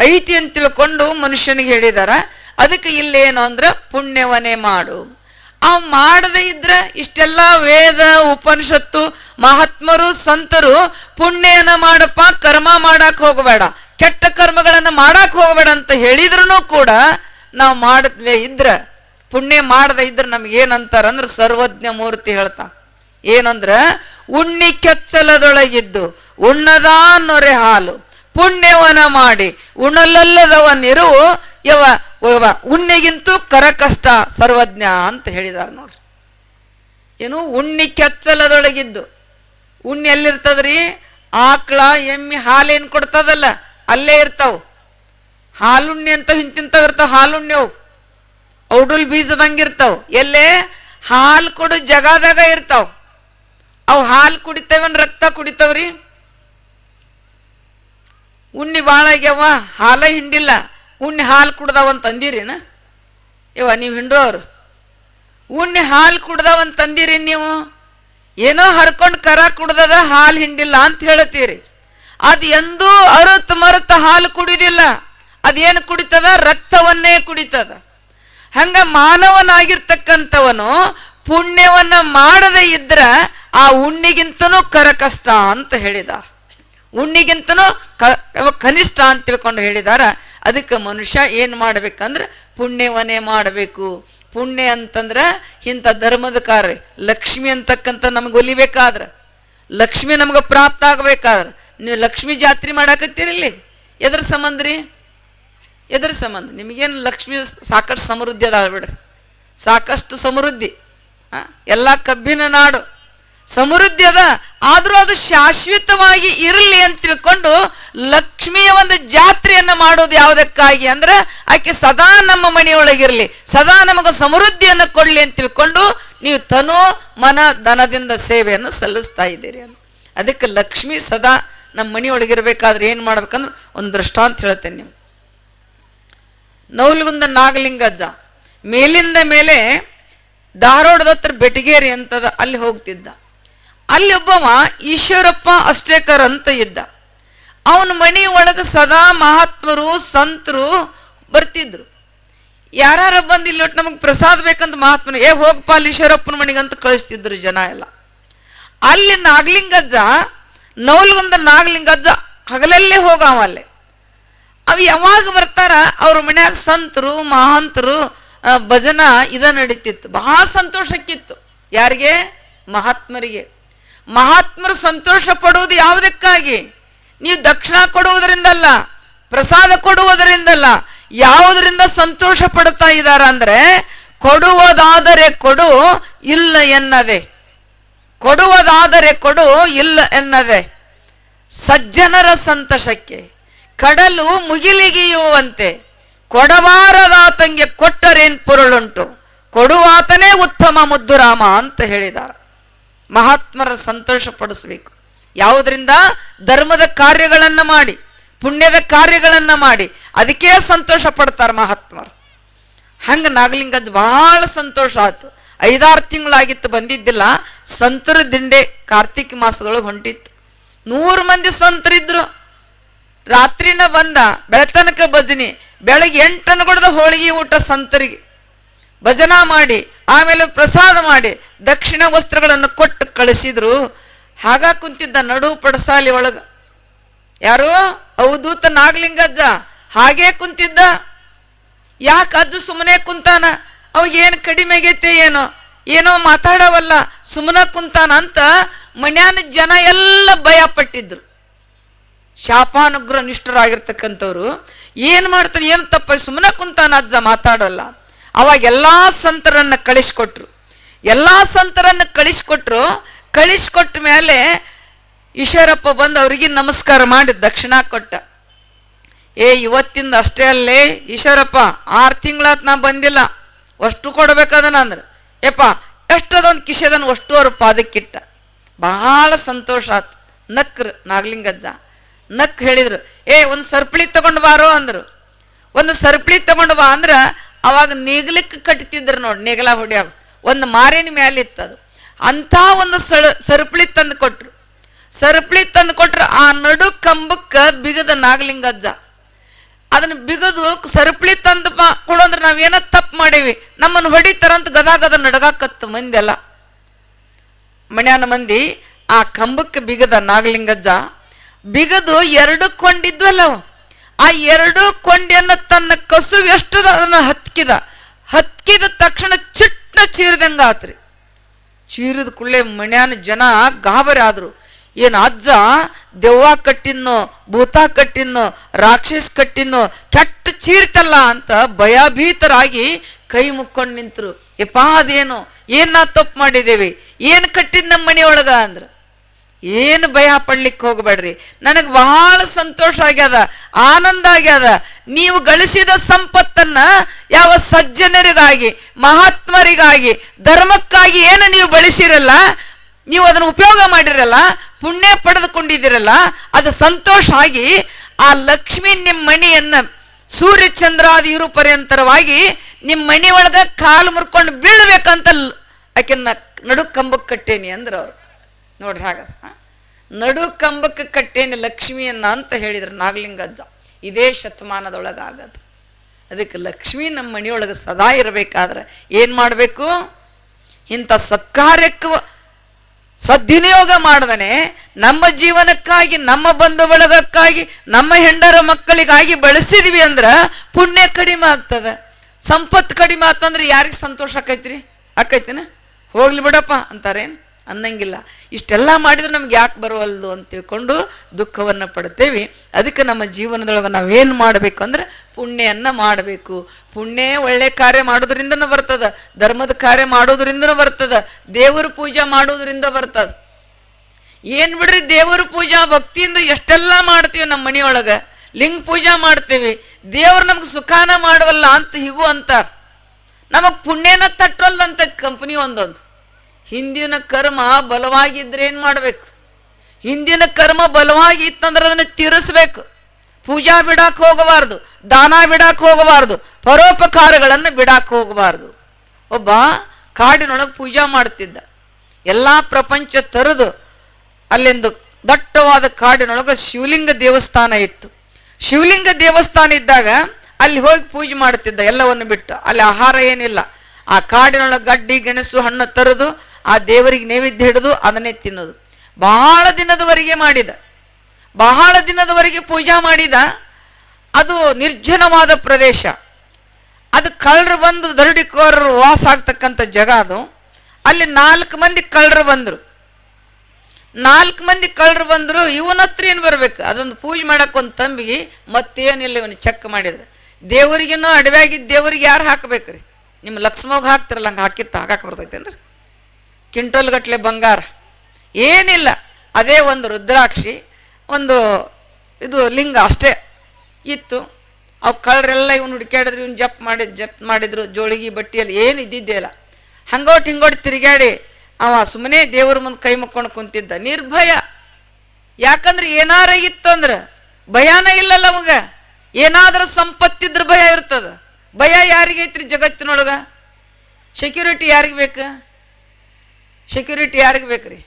ಐತಿ ಅಂತ ತಿಳ್ಕೊಂಡು ಮನುಷ್ಯನಿಗೆ ಹೇಳಿದಾರ. ಅದಕ್ಕೆ ಇಲ್ಲೇನು ಅಂದ್ರೆ ಪುಣ್ಯವನೇ ಮಾಡು. ಅವ್ ಮಾಡದೇ ಇದ್ರೆ ಇಷ್ಟೆಲ್ಲ ವೇದ, ಉಪನಿಷತ್ತು, ಮಹಾತ್ಮರು, ಸಂತರು ಪುಣ್ಯನ ಮಾಡಪ್ಪ, ಕರ್ಮ ಮಾಡಕ್ ಹೋಗಬೇಡ. ಕೆಟ್ಟ ಕರ್ಮಗಳನ್ನ ಮಾಡಕ್ ಹೋಗಬೇಡ ಅಂತ ಹೇಳಿದ್ರು ಕೂಡ ನಾವು ಮಾಡದೇ ಇದ್ರ, ಪುಣ್ಯ ಮಾಡದೇ ಇದ್ರೆ ನಮ್ಗೆ ಏನಂತಾರ ಅಂದ್ರೆ ಸರ್ವಜ್ಞ ಮೂರ್ತಿ ಹೇಳ್ತಾ ಏನಂದ್ರೆ, ಉಣ್ಣಿ ಕೆಚ್ಚಲದೊಳಗಿದ್ದು ಉಣ್ಣದ ನೊರೆ ಹಾಲು. ಪುಣ್ಯವನ ಮಾಡಿ ಉಣಲಲ್ಲದವನಿರು ಯವ ಯವ ಉಣ್ಣಿಗಿಂತೂ ಕರ ಕಷ್ಟ ಸರ್ವಜ್ಞ ಅಂತ ಹೇಳಿದಾರೆ ನೋಡ್ರಿ. ಏನು, ಉಣ್ಣಿ ಕೆಚ್ಚಲದೊಳಗಿದ್ದು. ಉಣ್ಣಿ ಎಲ್ಲಿರ್ತದ್ರಿ? ಆಕಳ, ಎಮ್ಮಿ, ಹಾಲೇನು ಕೊಡ್ತದಲ್ಲ, ಅಲ್ಲೇ ಇರ್ತಾವ. ಹಾಲುಣ್ಣಿ ಅಂತ ಹಿಂತಿಂತವ್ ಇರ್ತಾವ ಹಾಲುಣ್ಣಿ ಅವು ಔಡುಲ್ ಬೀಜದಂಗೆ ಇರ್ತಾವ. ಎಲ್ಲೇ? ಹಾಲು ಕೊಡು ಜಗದಾಗ ಇರ್ತಾವ. ಅವು ಹಾಲು ಕುಡಿತೇವನ್, ರಕ್ತ ಕುಡಿತಾವ್ರಿ? ಉಣ್ಣಿ ಭಾಳ ಹಾಲ ಹಿಂಡಿಲ್ಲ. ಉಣ್ಣಿ ಹಾಲು ಕುಡ್ದವಂತ ಅಂದಿರೇನ? ಇವ ನೀವು ಹಿಂಡೋರು ಉಣ್ಣೆ ಹಾಲು ಕುಡ್ದವಂತ ಅಂದಿರಿ ನೀವು? ಏನೋ ಹರ್ಕೊಂಡು ಕರ ಕುಡ್ದದ ಹಾಲು ಹಿಂಡಿಲ್ಲ ಅಂತ ಹೇಳ್ತೀರಿ ಅದು ಎಂದೂ ಅರುತ್ ಮರುತ ಹಾಲು ಕುಡಿದಿಲ್ಲ. ಅದೇನು ಕುಡಿತದ? ರಕ್ತವನ್ನೇ ಕುಡಿತದ. ಹಂಗ ಮಾನವನಾಗಿರ್ತಕ್ಕಂಥವನು ಪುಣ್ಯವನ್ನ ಮಾಡದೇ ಇದ್ರ ಆ ಉಣ್ಣಿಗಿಂತನೂ ಕರಕಷ್ಟ ಅಂತ ಹೇಳಿದಾರ. ಉಣ್ಣಿಗಿಂತನೂ ಕನಿಷ್ಠ ಅಂತ ತಿಳ್ಕೊಂಡು ಹೇಳಿದಾರ. ಅದಕ್ಕೆ ಮನುಷ್ಯ ಏನು ಮಾಡ್ಬೇಕಂದ್ರೆ ಪುಣ್ಯವನೇ ಮಾಡಬೇಕು. ಪುಣ್ಯ ಅಂತಂದ್ರೆ ಇಂಥ ಧರ್ಮದ ಕಾರ್ಯ. ಲಕ್ಷ್ಮಿ ಅಂತಕ್ಕಂಥ ನಮ್ಗೆ ಒಲಿಬೇಕಾದ್ರೆ. ಲಕ್ಷ್ಮಿ ನಮ್ಗೆ ಪ್ರಾಪ್ತ ಆಗಬೇಕಾದ್ರೆ. ನೀವು ಲಕ್ಷ್ಮಿ ಜಾತ್ರೆ ಮಾಡಾಕತ್ತೀರಿಲ್ಲಿ ಎದ್ರ ಸಂಬಂಧ ರೀ? ಎದ್ರ ಸಂಬಂಧ? ನಿಮಗೇನು ಲಕ್ಷ್ಮಿ ಸಾಕಷ್ಟು ಸಮೃದ್ಧಿ ಅದಾಳ ಬಿಡ್ರಿ. ಸಾಕಷ್ಟು ಸಮೃದ್ಧಿ. ಎಲ್ಲ ಕಬ್ಬಿನ ನಾಡು. ಸಮೃದ್ಧಿ ಅದ ಆದರೂ ಅದು ಶಾಶ್ವತವಾಗಿ ಇರಲಿ ಅಂತ ತಿಳ್ಕೊಂಡು ಲಕ್ಷ್ಮಿಯ ಒಂದು ಜಾತ್ರೆಯನ್ನು ಮಾಡೋದು ಯಾವುದಕ್ಕಾಗಿ ಅಂದ್ರೆ ಆಕೆ ಸದಾ ನಮ್ಮ ಮನೆಯೊಳಗಿರಲಿ, ಸದಾ ನಮಗೆ ಸಮೃದ್ಧಿಯನ್ನು ಕೊಡಲಿ ಅಂತ ತಿಳ್ಕೊಂಡು ನೀವು ತನು ಮನ ಧನದಿಂದ ಸೇವೆಯನ್ನು ಸಲ್ಲಿಸ್ತಾ ಇದ್ದೀರಿ ಅಂತ. ಅದಕ್ಕೆ ಲಕ್ಷ್ಮಿ ಸದಾ ನಮ್ಮ ಮನೆಯೊಳಗಿರ್ಬೇಕಾದ್ರೆ ಏನು ಮಾಡ್ಬೇಕಂದ್ರೆ ಒಂದು ದೃಷ್ಟಾಂತ ಹೇಳ್ತೇನೆ ನೀವು ನೌಲ್ಗುಂದ ನಾಗಲಿಂಗಜ್ಜ, ಮೇಲಿಂದ ಮೇಲೆ ಧಾರವಾಡದ ಹತ್ರ ಬೆಟಗೇರಿ ಅಂತದ ಅಲ್ಲಿ ಹೋಗ್ತಿದ್ದ. ಅಲ್ಲಿ ಒಬ್ಬವ ಈಶ್ವರಪ್ಪ ಅಷ್ಟೇಕರ್ ಅಂತ ಇದ್ದ. ಅವನ ಮನೆ ಒಳಗೆ ಸದಾ ಮಹಾತ್ಮರು, ಸಂತರು ಬರ್ತಿದ್ರು. ಯಾರು ಬಂದು ಇಲ್ಲಿ ಒಟ್ಟು ನಮಗೆ ಪ್ರಸಾದ ಬೇಕಂತ ಮಹಾತ್ಮನ, ಏ ಹೋಗಪ್ಪ ಅಲ್ಲಿ ಈಶ್ವರಪ್ಪನ ಮನೆಗೆ ಅಂತ ಕಳಿಸ್ತಿದ್ರು ಜನ ಎಲ್ಲ. ಅಲ್ಲಿ ನಾಗಲಿಂಗಜ್ಜ ನೌಲ್ಗೊಂದ ನಾಗಲಿಂಗಜ್ಜ ಹಗಲಲ್ಲೇ ಹೋಗಾವ ಅಲ್ಲೇ. ಅವು ಯಾವಾಗ ಬರ್ತಾರ, ಅವ್ರ ಮನ್ಯಾಗ ಸಂತರು, ಮಹಾಂತರು ಭಜನ ಇದ ನಡೀತಿತ್ತು. ಬಹಳ ಸಂತೋಷಕ್ಕಿತ್ತು. ಯಾರಿಗೆ? ಮಹಾತ್ಮರಿಗೆ. ಮಹಾತ್ಮರು ಸಂತೋಷ ಪಡುವುದು ಯಾವುದಕ್ಕಾಗಿ? ನೀವು ದಕ್ಷಿಣ ಕೊಡುವುದರಿಂದಲ್ಲ, ಪ್ರಸಾದ ಕೊಡುವುದರಿಂದಲ್ಲ, ಯಾವುದರಿಂದ ಸಂತೋಷ ಪಡ್ತಾ ಇದ್ದಾರ ಅಂದ್ರೆ, ಕೊಡುವುದಾದರೆ ಕೊಡು, ಇಲ್ಲ ಎನ್ನದೆ. ಕೊಡುವುದಾದರೆ ಕೊಡು, ಇಲ್ಲ ಎನ್ನದೆ. ಸಜ್ಜನರ ಸಂತಸಕ್ಕೆ ಕಡಲು ಮುಗಿಲಿಗೆಯುವಂತೆ ಕೊಡಬಾರದಾತಂಗೆ ಕೊಟ್ಟರೇನ್ ಪುರುಳುಂಟು. ಕೊಡುವಾತನೇ ಉತ್ತಮ ಮುದ್ದುರಾಮ ಅಂತ ಹೇಳಿದ್ದಾರೆ. ಮಹಾತ್ಮರ ಸಂತೋಷ ಪಡಿಸ್ಬೇಕು ಯಾವುದರಿಂದ? ಧರ್ಮದ ಕಾರ್ಯಗಳನ್ನು ಮಾಡಿ, ಪುಣ್ಯದ ಕಾರ್ಯಗಳನ್ನು ಮಾಡಿ. ಅದಕ್ಕೆ ಸಂತೋಷ ಪಡ್ತಾರೆ ಮಹಾತ್ಮರು. ಹಂಗೆ ನಾಗಲಿಂಗದ್ ಬಹಳ ಸಂತೋಷ ಆಯ್ತು. ಐದಾರು ತಿಂಗಳಾಗಿತ್ತು ಬಂದಿದ್ದಿಲ್ಲ, ಸಂತರ ದಿಂಡೆ ಕಾರ್ತಿಕ್ ಮಾಸದೊಳಗೆ ಹೊಂಟಿತ್ತು. ನೂರು ಮಂದಿ ಸಂತರಿದ್ರು. ರಾತ್ರಿನ ಬಂದ, ಬೆಳತನಕ ಭಜನಿ ಬೆಳಗ್ಗೆ ಎಂಟನ್ನು ಕೊಡದ ಹೋಳಿಗೆ ಊಟ ಸಂತರಿಗೆ. ಭಜನಾ ಮಾಡಿ ಆಮೇಲೆ ಪ್ರಸಾದ ಮಾಡಿ ದಕ್ಷಿಣ ವಸ್ತ್ರಗಳನ್ನು ಕೊಟ್ಟು ಕಳಿಸಿದ್ರು. ಹಾಗ ಕುಂತಿದ್ದ ನಡು ಪಡಸಾಲಿ ಒಳಗ. ಯಾರು? ಅವಧೂತ ನಾಗಲಿಂಗಜ್ಜ ಹಾಗೇ ಕುಂತಿದ್ದ. ಯಾಕೆ ಅಜ್ಜು ಸುಮ್ಮನೆ ಕುಂತಾನ? ಅವಾಗೇನು ಕಡಿಮೆ ಆಗೈತೆ ಏನೋ? ಏನೋ ಮಾತಾಡವಲ್ಲ ಸುಮ್ಮನೆ ಕುಂತಾನ ಅಂತ ಮನ್ಯಾನ ಜನ ಎಲ್ಲ ಭಯ ಪಟ್ಟಿದ್ರು ಶಾಪಾನುಗ್ರ ನಿಷ್ಠರಾಗಿರ್ತಕ್ಕಂಥವ್ರು. ಏನು ಮಾಡ್ತಾನೆ, ಏನು ತಪ್ಪ ಸುಮ್ಮನೆ ಕುಂತಾನ ಅಜ್ಜ ಮಾತಾಡೋಲ್ಲ. ಅವಾಗ ಎಲ್ಲ ಸಂತರನ್ನು ಕಳಿಸ್ಕೊಟ್ರು. ಎಲ್ಲ ಸಂತರನ್ನು ಕಳಿಸ್ಕೊಟ್ರು. ಕಳಿಸ್ಕೊಟ್ಟ ಮೇಲೆ ಈಶ್ವರಪ್ಪ ಬಂದು ಅವ್ರಿಗೆ ನಮಸ್ಕಾರ ಮಾಡಿ ದಕ್ಷಿಣ ಕೊಟ್ಟ. ಏ, ಇವತ್ತಿಂದ ಅಷ್ಟೇ ಅಲ್ಲೇ ಈಶ್ವರಪ್ಪ, ಆರು ತಿಂಗಳಾತ್ ನಾ ಬಂದಿಲ್ಲ. ಅಷ್ಟು ಕೊಡ್ಬೇಕದನ ಅಂದ್ರೆ. ಏಪ್ಪ ಎಷ್ಟದೊಂದು ಕಿಶೆದನ್ ಅಷ್ಟು ಅವ್ರ ಪಾದಕ್ಕಿಟ್ಟ. ಬಹಳ ಸಂತೋಷ ಆತು. ನಕ್ರು ನಾಗಲಿಂಗಜ್ಜ. ನಕ್ ಹೇಳಿದ್ರು, ಏ, ಒಂದು ಸರ್ಪಳಿ ತಗೊಂಡು ಬಾರೋ ಅಂದ್ರು. ಒಂದು ಸರ್ಪಳಿ ತಗೊಂಡು ಬಾ ಅಂದ್ರೆ ಅವಾಗ ನೇಗ್ಲಿಕ್ಕೆ ಕಟ್ತಿದ್ರು ನೋಡಿ, ನೇಗಲ ಹೊಡಿಯಾಗ ಒಂದು ಮಾರಿನ ಮ್ಯಾಲೆ ಇತ್ತದು. ಅಂಥ ಒಂದು ಸಳ ಸರಪಳಿ ತಂದು ಕೊಟ್ರು. ಸರಪಳಿ ತಂದು ಕೊಟ್ರು, ಆ ನಡು ಕಂಬಕ್ಕೆ ಬಿಗದ ನಾಗಲಿಂಗಜ್ಜ ಅದನ್ನು ಬಿಗದು ಸರಪಳಿ ತಂದು ಕೊಡು ಅಂದ್ರೆ ನಾವೇನೋ ತಪ್ಪು ಮಾಡೀವಿ. ನಮ್ಮನ್ನು ಹೊಡಿತಾರಂತ ಗದಾ ಗದ ನಡಗಾಕತ್ತು ಮಂದಿ ಎಲ್ಲ ಮನ್ಯಾನ ಮಂದಿ, ಆ ಕಂಬಕ್ಕೆ ಬಿಗದ ನಾಗಲಿಂಗಜ್ಜ ಬಿಗದು ಎರಡು ಕೊಂಡಿದ್ವಲ್ಲ ಅವು. ಆ ಎರಡು ಕೊಂಡಿಯನ್ನು ತನ್ನ ಕಸು ಎಷ್ಟು ಅದನ್ನ ಹತ್ಕಿದ. ಹತ್ಕಿದ ತಕ್ಷಣ ಚಿಟ್ನ ಚೀರಿದಂಗೆ ಆತ್ರಿ ಚೀರಿದ ಕೂಡಲೇ ಮಣ್ಯಾನ ಜನ ಗಾಬರಿ ಆದರು ಏನು ಅಜ್ಜ ದೆವ್ವ ಕಟ್ಟಿನ್ನೋ ಭೂತ ಕಟ್ಟಿನ್ನೋ ರಾಕ್ಷಸ್ ಕಟ್ಟಿನ್ನೋ ಕೆಟ್ಟ ಚೀರ್ತಲ್ಲ ಅಂತ ಭಯಭೀತರಾಗಿ ಕೈ ಮುಕ್ಕೊಂಡು ನಿಂತರು. ಯಪ್ಪ ಅದೇನು, ಏನು ನಾ ತಪ್ಪು ಮಾಡಿದ್ದೇವೆ? ಏನು ಕಟ್ಟಿದ ನಮ್ಮ ಮನೆಯೊಳಗ ಅಂದ್ರು. ಏನು ಭಯ ಪಡ್ಲಿಕ್ಕೆ ಹೋಗಬೇಡ್ರಿ. ನನಗೆ ಬಹಳ ಸಂತೋಷ ಆಗ್ಯದ, ಆನಂದ ಆಗ್ಯದ. ನೀವು ಗಳಿಸಿದ ಸಂಪತ್ತನ್ನ ಯಾವ ಸಜ್ಜನರಿಗಾಗಿ, ಮಹಾತ್ಮರಿಗಾಗಿ, ಧರ್ಮಕ್ಕಾಗಿ ಏನು ನೀವು ಬಳಸಿರಲ್ಲ ನೀವು ಅದನ್ನು ಉಪಯೋಗ ಮಾಡಿರಲ್ಲ, ಪುಣ್ಯ ಪಡೆದುಕೊಂಡಿದ್ದೀರಲ್ಲ, ಅದು ಸಂತೋಷ ಆಗಿ ಆ ಲಕ್ಷ್ಮಿ ನಿಮ್ಮ ಮಣಿಯನ್ನ ಸೂರ್ಯ ಚಂದ್ರಾದಿ ಇರು ಪರ್ಯಂತರವಾಗಿ ನಿಮ್ಮ ಮಣಿ ಒಳಗ ಕಾಲು ಮುರ್ಕೊಂಡು ಬೀಳ್ಬೇಕಂತ ಆಕೆ ಆಕೆನ್ನ ನಡು ಕಂಬಕ್ಕೆ ಕಟ್ಟೇನಿ ಅಂದ್ರೆ ಅವ್ರು ನೋಡ್ರಿ ಹಾಗ ನಡು ಕಂಬಕ್ಕೆ ಕಟ್ಟೇನೆ ಲಕ್ಷ್ಮಿಯನ್ನ ಅಂತ ಹೇಳಿದ್ರು ನಾಗಲಿಂಗಜ್ಜ. ಇದೇ ಶತಮಾನದೊಳಗ ಆಗದು ಅದಕ್ಕೆ ಲಕ್ಷ್ಮಿ ನಮ್ಮ ಮನೆಯೊಳಗೆ ಸದಾ ಇರಬೇಕಾದ್ರೆ ಏನು ಮಾಡಬೇಕು? ಇಂಥ ಸತ್ಕಾರ್ಯಕ್ಕೆ ಸದ್ವಿನಿಯೋಗ ಮಾಡ್ದನೆ ನಮ್ಮ ಜೀವನಕ್ಕಾಗಿ, ನಮ್ಮ ಬಂಧು ಬಳಗಕ್ಕಾಗಿ ನಮ್ಮ ಹೆಂಡರ ಮಕ್ಕಳಿಗಾಗಿ ಬಳಸಿದ್ವಿ ಅಂದ್ರೆ ಪುಣ್ಯ ಕಡಿಮೆ ಆಗ್ತದೆ. ಸಂಪತ್ತು ಕಡಿಮೆ ಆತಂದ್ರೆ ಯಾರಿಗೆ ಸಂತೋಷ ಆಕೈತ್ರಿ? ಆಕೈತಿನ? ಹೋಗ್ಲಿ ಬಿಡಪ್ಪ ಅಂತಾರೇನು? ಅನ್ನಂಗಿಲ್ಲ. ಇಷ್ಟೆಲ್ಲ ಮಾಡಿದ್ರೆ ನಮ್ಗೆ ಯಾಕೆ ಬರುವಲ್ದು ಅಂತ ತಿಳ್ಕೊಂಡು ದುಃಖವನ್ನು ಪಡ್ತೇವೆ. ಅದಕ್ಕೆ ನಮ್ಮ ಜೀವನದೊಳಗೆ ನಾವೇನು ಮಾಡಬೇಕು ಅಂದ್ರೆ ಪುಣ್ಯನ್ನು ಮಾಡಬೇಕು. ಪುಣ್ಯ ಒಳ್ಳೆ ಕಾರ್ಯ ಮಾಡೋದ್ರಿಂದನೂ ಬರ್ತದ, ಧರ್ಮದ ಕಾರ್ಯ ಮಾಡೋದ್ರಿಂದನೂ ಬರ್ತದ, ದೇವರ ಪೂಜೆ ಮಾಡೋದ್ರಿಂದ ಬರ್ತದ. ಏನು ಬಿಡ್ರಿ ದೇವರ ಪೂಜಾ ಭಕ್ತಿಯಿಂದ ಎಷ್ಟೆಲ್ಲ ಮಾಡ್ತೀವಿ ನಮ್ಮ ಮನೆಯೊಳಗೆ. ಲಿಂಗ ಪೂಜಾ ಮಾಡ್ತೀವಿ. ದೇವ್ರು ನಮ್ಗೆ ಸುಖಾನ ಮಾಡವಲ್ಲ ಅಂತ ಹೀಗೂ ಅಂತಾರೆ. ನಮಗೆ ಪುಣ್ಯನ ತಟ್ಟವಲ್ದಂತ ಕಂಪ್ನಿ ಒಂದೊಂದು. ಹಿಂದಿನ ಕರ್ಮ ಬಲವಾಗಿದ್ರೆ ಏನು ಮಾಡ್ಬೇಕು? ಹಿಂದಿನ ಕರ್ಮ ಬಲವಾಗಿ ಇತ್ತಂದ್ರೆ ಅದನ್ನು ತೀರಿಸ್ಬೇಕು. ಪೂಜಾ ಬಿಡಾಕ್ ಹೋಗಬಾರ್ದು, ದಾನ ಬಿಡಾಕ್ ಹೋಗಬಾರ್ದು, ಪರೋಪಕಾರಗಳನ್ನು ಬಿಡಾಕ್ ಹೋಗಬಾರ್ದು. ಒಬ್ಬ ಕಾಡಿನೊಳಗೆ ಪೂಜಾ ಮಾಡ್ತಿದ್ದ. ಎಲ್ಲ ಪ್ರಪಂಚ ತರದು ಅಲ್ಲಿಂದು ದಟ್ಟವಾದ ಕಾಡಿನೊಳಗೆ ಶಿವಲಿಂಗ ದೇವಸ್ಥಾನ ಇತ್ತು. ಶಿವಲಿಂಗ ದೇವಸ್ಥಾನ ಇದ್ದಾಗ ಅಲ್ಲಿ ಹೋಗಿ ಪೂಜೆ ಮಾಡ್ತಿದ್ದ ಎಲ್ಲವನ್ನು ಬಿಟ್ಟು. ಅಲ್ಲಿ ಆಹಾರ ಏನಿಲ್ಲ. ಆ ಕಾಡಿನೊಳಗೆ ಗಡ್ಡಿ, ಗೆಣಸು, ಹಣ್ಣು ತರದು ಆ ದೇವರಿಗೆ ನೈವೇದ್ಯ ಹಿಡಿದು ಅದನ್ನೇ ತಿನ್ನೋದು. ಬಹಳ ದಿನದವರೆಗೆ ಮಾಡಿದ. ಬಹಳ ದಿನದವರೆಗೆ ಪೂಜಾ ಮಾಡಿದ. ಅದು ನಿರ್ಜನವಾದ ಪ್ರದೇಶ. ಅದು ಕಳ್ಳರು ಬಂದು ದರಡಿಕೋರರು ವಾಸ ಆಗ್ತಕ್ಕಂಥ ಜಾಗ ಅದು. ಅಲ್ಲಿ ನಾಲ್ಕು ಮಂದಿ ಕಳ್ಳರು ಬಂದರು. ನಾಲ್ಕು ಮಂದಿ ಕಳ್ಳರು ಬಂದರು, ಇವನ ಹತ್ರ ಏನು ಬರಬೇಕು? ಅದೊಂದು ಪೂಜೆ ಮಾಡೋಕ್ಕೊಂದು ಒಂದು ತಂಬಿಗೆ ಮತ್ತೇನಿಲ್ಲ ಇವನು ಚೆಕ್ ಮಾಡಿದ್ರೆ. ದೇವರಿಗೇನೋ ಅಡವ್ಯಾಗಿದ್ದ ದೇವರಿಗೆ ಯಾರು ಹಾಕಬೇಕ್ರಿ? ನಿಮ್ಮ ಲಕ್ಷ್ಮೋಗ ಹಾಕ್ತಿರಲ್ಲ, ಹಂಗೆ ಹಾಕಿತ್ತು ಹಾಕಕ್ಕೆ ಬರ್ತೈತೇನ್ರಿ? ಕ್ವಿಂಟಲ್ ಗಟ್ಟಲೆ ಬಂಗಾರ. ಏನಿಲ್ಲ, ಅದೇ ಒಂದು ರುದ್ರಾಕ್ಷಿ, ಒಂದು ಇದು ಲಿಂಗ ಅಷ್ಟೇ ಇತ್ತು. ಅವು ಕಳ್ಳರೆಲ್ಲ ಇವನು ಹುಡುಕ್ಯಾಡಿದ್ರು, ಇವ್ನು ಜಪ್ ಮಾಡಿ ಜಪ್ ಮಾಡಿದ್ರು, ಜೋಳಿಗೆ ಬಟ್ಟಿಯಲ್ಲಿ ಏನು ಇದ್ದಿದ್ದೇ ಇಲ್ಲ. ಹಂಗೋಟ್ ಹಿಂಗೋಟ್ ತಿರುಗಾಡಿ ಅವ ಸುಮ್ಮನೆ ದೇವ್ರ ಮುಂದೆ ಕೈ ಮುಕ್ಕೊಂಡು ಕುಂತಿದ್ದ. ನಿರ್ಭಯ. ಯಾಕಂದ್ರೆ ಏನಾರ ಇತ್ತಂದ್ರೆ ಭಯಾನ ಇಲ್ಲಲ್ಲ ಅವಾಗ. ಏನಾದರೂ ಸಂಪತ್ತಿದ್ರ ಭಯ ಇರ್ತದ. ಭಯ ಯಾರಿಗೈತ್ರಿ ಜಗತ್ತಿನೊಳಗ? ಸೆಕ್ಯೂರಿಟಿ ಯಾರಿಗೆ ಬೇಕು? ಸೆಕ್ಯೂರಿಟಿ ಯಾರಿಗೆ ಬೇಕ್ರಿ?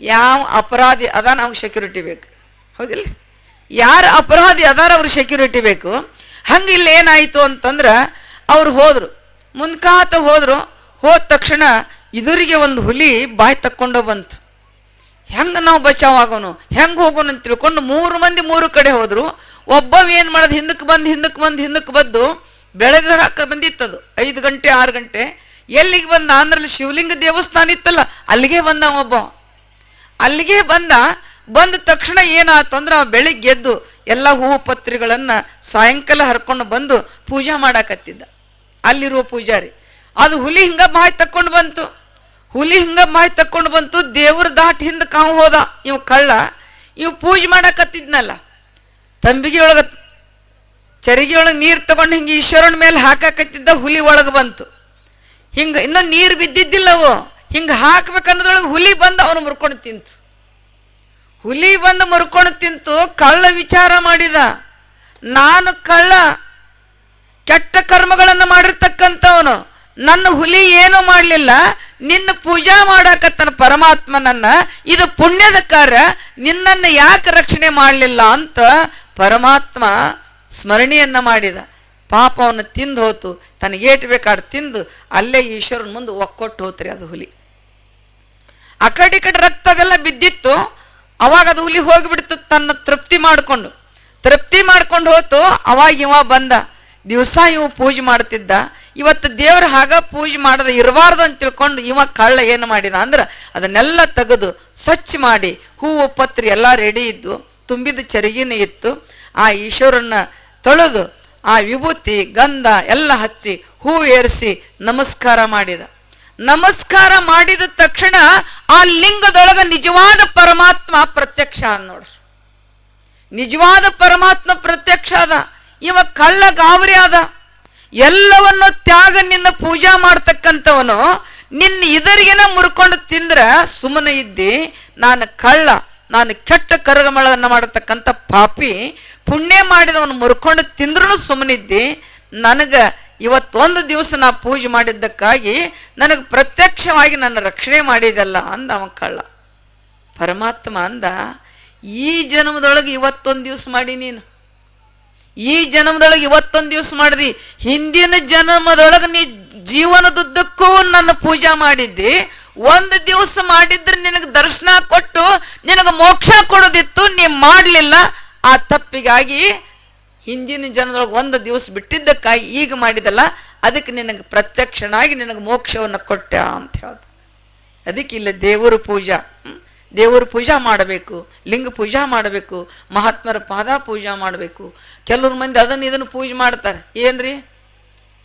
ಯಾವ ಅಪರಾಧಿ ಅದಾನ ಅವ್ಗೆ ಸೆಕ್ಯೂರಿಟಿ ಬೇಕು. ಹೌದಿಲ್ಲ ಯಾರು ಅಪರಾಧಿ ಅದಾರ ಅವ್ರಿಗೆ ಸೆಕ್ಯೂರಿಟಿ ಬೇಕು. ಹಂಗೆ ಇಲ್ಲಿ ಏನಾಯಿತು ಅಂತಂದ್ರೆ ಅವ್ರು ಹೋದರು. ಮುನ್ಕಾತ ಹೋದರು. ಹೋದ ತಕ್ಷಣ ಇದುರಿಗೆ ಒಂದು ಹುಲಿ ಬಾಯಿ ತಕ್ಕೊಂಡು ಬಂತು. ಹೆಂಗೆ ನಾವು ಬಚಾವ್ ಆಗೋನು? ಹೆಂಗೆ ಹೋಗೋನು ಅಂತ ತಿಳ್ಕೊಂಡು ಮೂರು ಮಂದಿ ಮೂರು ಕಡೆ ಹೋದರು. ಒಬ್ಬವ ಏನು ಮಾಡೋದು? ಹಿಂದಕ್ಕೆ ಬಂದು ಹಿಂದಕ್ಕೆ ಬಂದು ಹಿಂದಕ್ಕೆ ಬಂದು ಬೆಳಗ್ಗೆ ಹಾಕ ಬಂದಿತ್ತದು. ಐದು ಗಂಟೆ, ಆರು ಗಂಟೆ. ಎಲ್ಲಿಗೆ ಬಂದ? ಅಂದ್ರಲ್ಲಿ ಶಿವಲಿಂಗ ದೇವಸ್ಥಾನ ಇತ್ತಲ್ಲ, ಅಲ್ಲಿಗೆ ಬಂದ ಒಬ್ಬ. ಅಲ್ಲಿಗೆ ಬಂದ ಬಂದ ತಕ್ಷಣ ಏನಾಯ್ತು ಅಂದ್ರೆ ಬೆಳಿಗ್ಗೆ ಎದ್ದು ಎಲ್ಲ ಹೂವು ಪತ್ರಿಗಳನ್ನು ಸಾಯಂಕಾಲ ಹರ್ಕೊಂಡು ಬಂದು ಪೂಜೆ ಮಾಡಾಕತ್ತಿದ್ದ. ಅಲ್ಲಿರುವ ಪೂಜಾರಿ. ಅದು ಹುಲಿ ಹಿಂಗ ಮಾಹಿತಿ ತಕ್ಕೊಂಡು ಬಂತು. ಹುಲಿ ಹಿಂಗ ಮಾಹಿತಿ ತಕ್ಕೊಂಡು ಬಂತು, ದೇವ್ರ ದಾಟಿ ಹಿಂದೆ ಕಾವು ಹೋದ. ಇವ್ ಕಳ್ಳ, ಇವ್ ಪೂಜೆ ಮಾಡಾಕತ್ತಿದ್ನಲ್ಲ. ತಂಬಿಗೆ ಒಳಗ ಚರಿಗೆ ಒಳಗೆ ನೀರು ತಗೊಂಡು ಹಿಂಗೆ ಈಶ್ವರನ ಮೇಲೆ ಹಾಕಾಕತ್ತಿದ್ದ ಹುಲಿ ಒಳಗೆ ಬಂತು. ಹಿಂಗೆ ಇನ್ನೂ ನೀರು ಬಿದ್ದಿದ್ದಿಲ್ಲವು? ಹಿಂಗೆ ಹಾಕ್ಬೇಕನ್ನೋದ್ರೊಳಗೆ ಹುಲಿ ಬಂದು ಅವನು ಮುರ್ಕೊಂಡು ತಿಂತು. ಹುಲಿ ಬಂದು ಮುರ್ಕೊಂಡು ತಿಂತು, ಕಳ್ಳ ವಿಚಾರ ಮಾಡಿದ. ನಾನು ಕಳ್ಳ, ಕೆಟ್ಟ ಕರ್ಮಗಳನ್ನು ಮಾಡಿರ್ತಕ್ಕಂಥವನು. ನನ್ನ ಹುಲಿ ಏನೂ ಮಾಡಲಿಲ್ಲ. ನಿನ್ನ ಪೂಜಾ ಮಾಡಾಕತ್ತನ ಪರಮಾತ್ಮನನ್ನ ಇದು ಪುಣ್ಯದ ಕಾರ್ಯ. ನಿನ್ನನ್ನು ಯಾಕೆ ರಕ್ಷಣೆ ಮಾಡಲಿಲ್ಲ ಅಂತ ಪರಮಾತ್ಮ ಸ್ಮರಣೆಯನ್ನ ಮಾಡಿದ. ಪಾಪ ಅವನು ತಿಂದು ಹೋತು, ತನಗೆ ಏಟು ಬೇಕಾಡ್ ತಿಂದು, ಅಲ್ಲೇ ಈಶ್ವರನ ಮುಂದೆ ಒಕ್ಕೊಟ್ಟು ಹೋತ್ರಿ ಅದು ಹುಲಿ. ಆ ಕಡೆ ಕಡೆ ರಕ್ತ ಬಿದ್ದಿತ್ತು, ಅವಾಗ ಅದು ಹುಲಿ ಹೋಗಿಬಿಡ್ತು ತನ್ನ ತೃಪ್ತಿ ಮಾಡಿಕೊಂಡು. ತೃಪ್ತಿ ಮಾಡ್ಕೊಂಡು ಹೋತು, ಅವಾಗ ಇವ ಬಂದ, ದಿವಸ ಇವ ಪೂಜೆ ಮಾಡ್ತಿದ್ದ. ಇವತ್ತು ದೇವ್ರ ಹಾಗ ಪೂಜೆ ಮಾಡದ ಇರಬಾರ್ದು ಅಂತ ತಿಳ್ಕೊಂಡು ಇವ ಕಳ್ಳ ಏನು ಮಾಡಿದ ಅಂದ್ರೆ ಅದನ್ನೆಲ್ಲ ತೆಗೆದು ಸ್ವಚ್ಛ ಮಾಡಿ, ಹೂವು ಪತ್ರಿ ಎಲ್ಲ ರೆಡಿ ಇದ್ದು, ತುಂಬಿದ ಚರಿಗಿನ ಇತ್ತು, ಆ ಈಶ್ವರನ್ನ ತೊಳೆದು ಆ ವಿಭೂತಿ, ಗಂಧ ಎಲ್ಲ ಹಚ್ಚಿ ಹೂ ಏರಿಸಿ ನಮಸ್ಕಾರ ಮಾಡಿದ. ನಮಸ್ಕಾರ ಮಾಡಿದ ತಕ್ಷಣ ಆ ಲಿಂಗದೊಳಗ ನಿಜವಾದ ಪರಮಾತ್ಮ ಪ್ರತ್ಯಕ್ಷ ನೋಡ್ರಿ. ನಿಜವಾದ ಪರಮಾತ್ಮ ಪ್ರತ್ಯಕ್ಷ ಅದ ಇವ ಕಳ್ಳ ಗಾಬರಿ ಆದ. ಎಲ್ಲವನ್ನು ತ್ಯಾಗ ನಿನ್ನ ಪೂಜಾ ಮಾಡ್ತಕ್ಕಂಥವನು ನಿನ್ನ ಇದರಿಗೆನ ಮುರ್ಕೊಂಡು ತಿಂದ್ರ ಸುಮ್ಮನೆ ಇದ್ದಿ, ನಾನು ಕಳ್ಳ, ನಾನು ಕೆಟ್ಟ ಕರಗಮಳವನ್ನು ಮಾಡತಕ್ಕಂಥ ಪಾಪಿ ಪುಣ್ಯ ಮಾಡಿದವನು ಮುರ್ಕೊಂಡು ತಿಂದ್ರೂ ಸುಮ್ಮನಿದ್ದಿ, ನನಗೆ ಇವತ್ತೊಂದು ದಿವಸ ನಾ ಪೂಜೆ ಮಾಡಿದ್ದಕ್ಕಾಗಿ ನನಗೆ ಪ್ರತ್ಯಕ್ಷವಾಗಿ ನನ್ನ ರಕ್ಷಣೆ ಮಾಡಿದಲ್ಲ ಅಂದ ಅವ ಕಳ್ಳ. ಪರಮಾತ್ಮ ಅಂದ, ಈ ಜನ್ಮದೊಳಗೆ ಇವತ್ತೊಂದು ದಿವಸ ಮಾಡಿ ನೀನು. ಈ ಜನ್ಮದೊಳಗೆ ಇವತ್ತೊಂದು ದಿವಸ ಮಾಡಿದಿ. ಹಿಂದಿನ ಜನ್ಮದೊಳಗೆ ನೀ ಜೀವನದುದ್ದಕ್ಕೂ ನನ್ನ ಪೂಜಾ ಮಾಡಿದ್ದಿ. ಒಂದು ದಿವಸ ಮಾಡಿದ್ರೆ ನಿನಗೆ ದರ್ಶನ ಕೊಟ್ಟು, ನಿನಗೆ ಮೋಕ್ಷ ಕೊಡೋದಿತ್ತು, ನೀ ಮಾಡಲಿಲ್ಲ. ಆ ತಪ್ಪಿಗಾಗಿ ಹಿಂದಿನ ಜನದೊಳಗೆ ಒಂದು ದಿವಸ ಬಿಟ್ಟಿದ್ದಕ್ಕಾಗಿ ಈಗ ಮಾಡಿದಲ್ಲ, ಅದಕ್ಕೆ ನಿನಗೆ ಪ್ರತ್ಯಕ್ಷನಾಗಿ ನಿನಗೆ ಮೋಕ್ಷವನ್ನು ಕೊಟ್ಟ ಅಂತ ಹೇಳ್ದು. ಅದಕ್ಕೆ ಇಲ್ಲ ದೇವರ ಪೂಜಾ? ದೇವರ ಪೂಜಾ ಮಾಡಬೇಕು, ಲಿಂಗ ಪೂಜಾ ಮಾಡಬೇಕು, ಮಹಾತ್ಮರ ಪಾದ ಪೂಜಾ ಮಾಡಬೇಕು. ಕೆಲವ್ರ ಮಂದಿ ಅದನ್ನು ಇದನ್ನು ಪೂಜೆ ಮಾಡ್ತಾರೆ. ಏನ್ರಿ?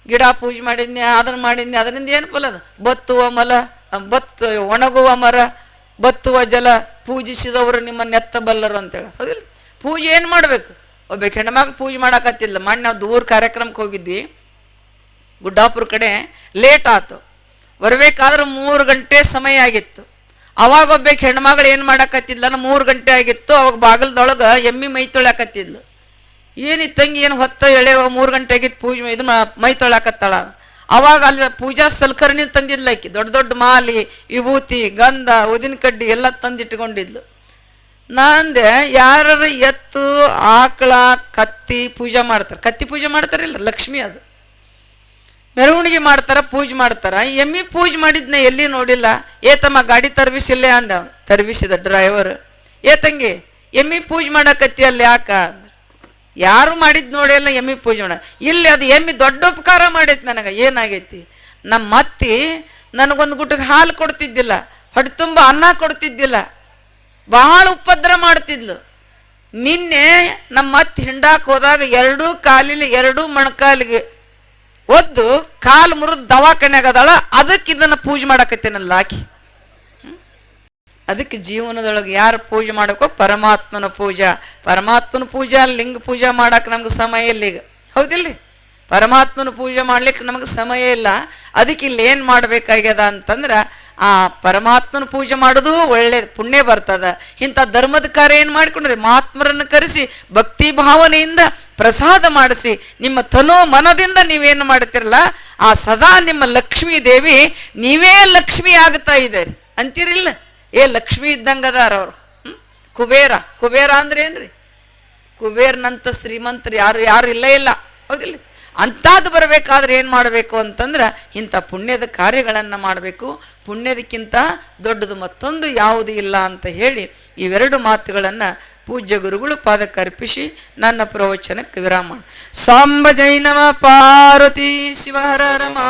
ಗಿಡ ಪೂಜೆ ಮಾಡಿದ್ನಿ ಅದನ್ನು ಮಾಡಿದ್ನಿ ಅದರಿಂದ ಏನು ಫಲ ಅದು? ಬತ್ತುವ ಮಲ ಬತ್ತು, ಒಣಗುವ ಮರ, ಬತ್ತುವ ಜಲ, ಪೂಜಿಸಿದವರು ನಿಮ್ಮ ನೆತ್ತಬಲ್ಲರು ಅಂತೇಳಿ ಹೌದಿಲ್ಲ? ಪೂಜೆ ಏನು ಮಾಡಬೇಕು? ಒಬ್ಬ ಹೆಣ್ಮಕ್ಳು ಪೂಜೆ ಮಾಡಕತ್ತಿಲ್ಲ. ಮಣ್ಣು ನಾವು ದೂರ ಕಾರ್ಯಕ್ರಮಕ್ಕೆ ಹೋಗಿದ್ವಿ. ಗುಡ್ಡಾಪುರ ಕಡೆ ಲೇಟ್ ಆಯ್ತು ಬರಬೇಕಾದ್ರೆ ಮೂರು ಗಂಟೆ ಸಮಯ ಆಗಿತ್ತು. ಅವಾಗ ಒಬ್ಬಾಕಿ ಹೆಣ್ಮಗಳು ಏನು ಮಾಡಕತ್ತಿದ್ಲ? ಮೂರು ಗಂಟೆ ಆಗಿತ್ತು. ಅವಾಗ ಬಾಗಿಲ್ದೊಳಗೆ ಎಮ್ಮಿ ಮೈ ತೊಳ್ಯಾಕತ್ತಿದ್ಲು. ಏನು ಏನು ಹೊತ್ತ ಎಳೆ ಮೂರು ಗಂಟೆ ಆಗಿತ್ತು ಪೂಜೆ ಇದು ಮೈ ತೊಳ್ಯಾಕತ್ತಾಳ. ಅವಾಗ ಅಲ್ಲಿ ಪೂಜಾ ಸಲಕರಣೆ ತಂದಿದ್ಲಾಕಿ ದೊಡ್ಡ ದೊಡ್ಡ ಮಾಲಿ, ವಿಭೂತಿ, ಗಂಧ ಉದಿನ ಕಡ್ಡಿ ಎಲ್ಲ ತಂದಿಟ್ಕೊಂಡಿದ್ಲು. ನಾಂದೆ ಯಾರ ಎತ್ತು, ಆಕಳ, ಕತ್ತಿ ಪೂಜೆ ಮಾಡ್ತಾರೆ. ಕತ್ತಿ ಪೂಜೆ ಮಾಡ್ತಾರಿಲ್ಲ ಲಕ್ಷ್ಮಿ ಅದು. ಮೆರವಣಿಗೆ ಮಾಡ್ತಾರ, ಪೂಜೆ ಮಾಡ್ತಾರ. ಎಮ್ಮಿ ಪೂಜೆ ಮಾಡಿದ್ನ ಎಲ್ಲಿ ನೋಡಿಲ್ಲ. ಏ ತಮ್ಮ ಗಾಡಿ ತರ್ವಿಸಿಲ್ಲ ಅಂದ ತರ್ವಿಸಿದ ಡ್ರೈವರ್ ಏ ತಂಗಿ, ಎಮ್ಮಿ ಪೂಜೆ ಮಾಡಕತ್ತಿ ಅಲ್ಲಿ ಯಾಕ ಯಾರು ಮಾಡಿದ್ ನೋಡಿಲ್ಲ ಎಮ್ಮಿ ಪೂಜೆ ಮಾಡ. ಇಲ್ಲಿ ಅದು ಎಮ್ಮಿ ದೊಡ್ಡ ಉಪಕಾರ ಮಾಡೈತಿ ನನಗೆ. ಏನಾಗೈತಿ? ನಮ್ಮ ಅತ್ತಿ ನನಗೊಂದು ಗುಟ್ಟಕ್ಕೆ ಹಾಲು ಕೊಡ್ತಿದ್ದಿಲ್ಲ. ಹೊಟ್ಟೆ ತುಂಬ ಅನ್ನ ಕೊಡ್ತಿದ್ದಿಲ್ಲ. ಬಹಳ ಉಪದ್ರ ಮಾಡ್ತಿದ್ಲು. ನಿನ್ನೆ ನಮ್ಮ ಅತ್ತಿ ಹಿಂಡಾಕ್ ಹೋದಾಗ ಎರಡೂ ಕಾಲಿಲಿ, ಎರಡೂ ಮೊಣಕಾಲಿಗೆ ಒದ್ದು ಕಾಲು ಮುರಿದು ದವಾಖಾನೆಗೆ ಅದಾಳ. ಅದಕ್ಕೆ ಇದನ್ನ ಪೂಜೆ ಮಾಡಕತ್ತೇನಲ್ಲ ಆಕಿ? ಅದಕ್ಕೆ ಜೀವನದೊಳಗೆ ಯಾರು ಪೂಜೆ ಮಾಡಬೇಕೋ? ಪರಮಾತ್ಮನ ಪೂಜಾ. ಪರಮಾತ್ಮನ ಪೂಜಾ ಲಿಂಗ ಪೂಜಾ ಮಾಡಕ್ಕೆ ನಮ್ಗೆ ಸಮಯ ಇಲ್ಲ ಈಗ. ಹೌದಿಲ್ಲ ಪರಮಾತ್ಮನ ಪೂಜೆ ಮಾಡ್ಲಿಕ್ಕೆ ನಮಗೆ ಸಮಯ ಇಲ್ಲ. ಅದಕ್ಕೆ ಇಲ್ಲಿ ಏನು ಮಾಡಬೇಕಾಗ್ಯದ ಅಂತಂದ್ರೆ, ಆ ಪರಮಾತ್ಮನ ಪೂಜೆ ಮಾಡೋದು ಒಳ್ಳೆ ಪುಣ್ಯ ಬರ್ತದ. ಇಂಥ ಧರ್ಮದ ಕಾರ್ಯ ಏನು ಮಾಡ್ಕೊಂಡ್ರಿ, ಮಹಾತ್ಮರನ್ನು ಕರೆಸಿ, ಭಕ್ತಿ ಭಾವನೆಯಿಂದ ಪ್ರಸಾದ ಮಾಡಿಸಿ, ನಿಮ್ಮ ತನೋ ಮನದಿಂದ ನೀವೇನು ಮಾಡ್ತಿರಲ್ಲ, ಆ ಸದಾ ನಿಮ್ಮ ಲಕ್ಷ್ಮೀ ದೇವಿ ನೀವೇ ಲಕ್ಷ್ಮಿ ಆಗ್ತಾ ಇದ್ದೀರಿ. ಅಂತೀರಿಲ್ಲ? ಏ ಲಕ್ಷ್ಮಿ ಇದ್ದಂಗದಾರ ಅವರು. ಕುಬೇರ. ಕುಬೇರ ಅಂದ್ರೆ ಏನ್ರಿ? ಕುಬೇರ್ನಂತ ಶ್ರೀಮಂತರು ಯಾರು ಯಾರು ಇಲ್ಲ ಇಲ್ಲ. ಹೌದಿಲ್ಲ? ಅಂಥದ್ದು ಬರಬೇಕಾದ್ರೆ ಏನು ಮಾಡಬೇಕು ಅಂತಂದ್ರೆ ಇಂಥ ಪುಣ್ಯದ ಕಾರ್ಯಗಳನ್ನು ಮಾಡಬೇಕು. ಪುಣ್ಯದಕ್ಕಿಂತ ದೊಡ್ಡದು ಮತ್ತೊಂದು ಯಾವುದು ಇಲ್ಲ ಅಂತ ಹೇಳಿ ಇವೆರಡು ಮಾತುಗಳನ್ನು ಪೂಜ್ಯ ಗುರುಗಳು ಪಾದಕ್ಕೆ ನನ್ನ ಪ್ರವಚನಕ್ಕೆ ವಿರಾಮ ಸಾಂಬ ಜೈನವ ಪಾರ್ವತಿ ಶಿವಹರ ರಮಾ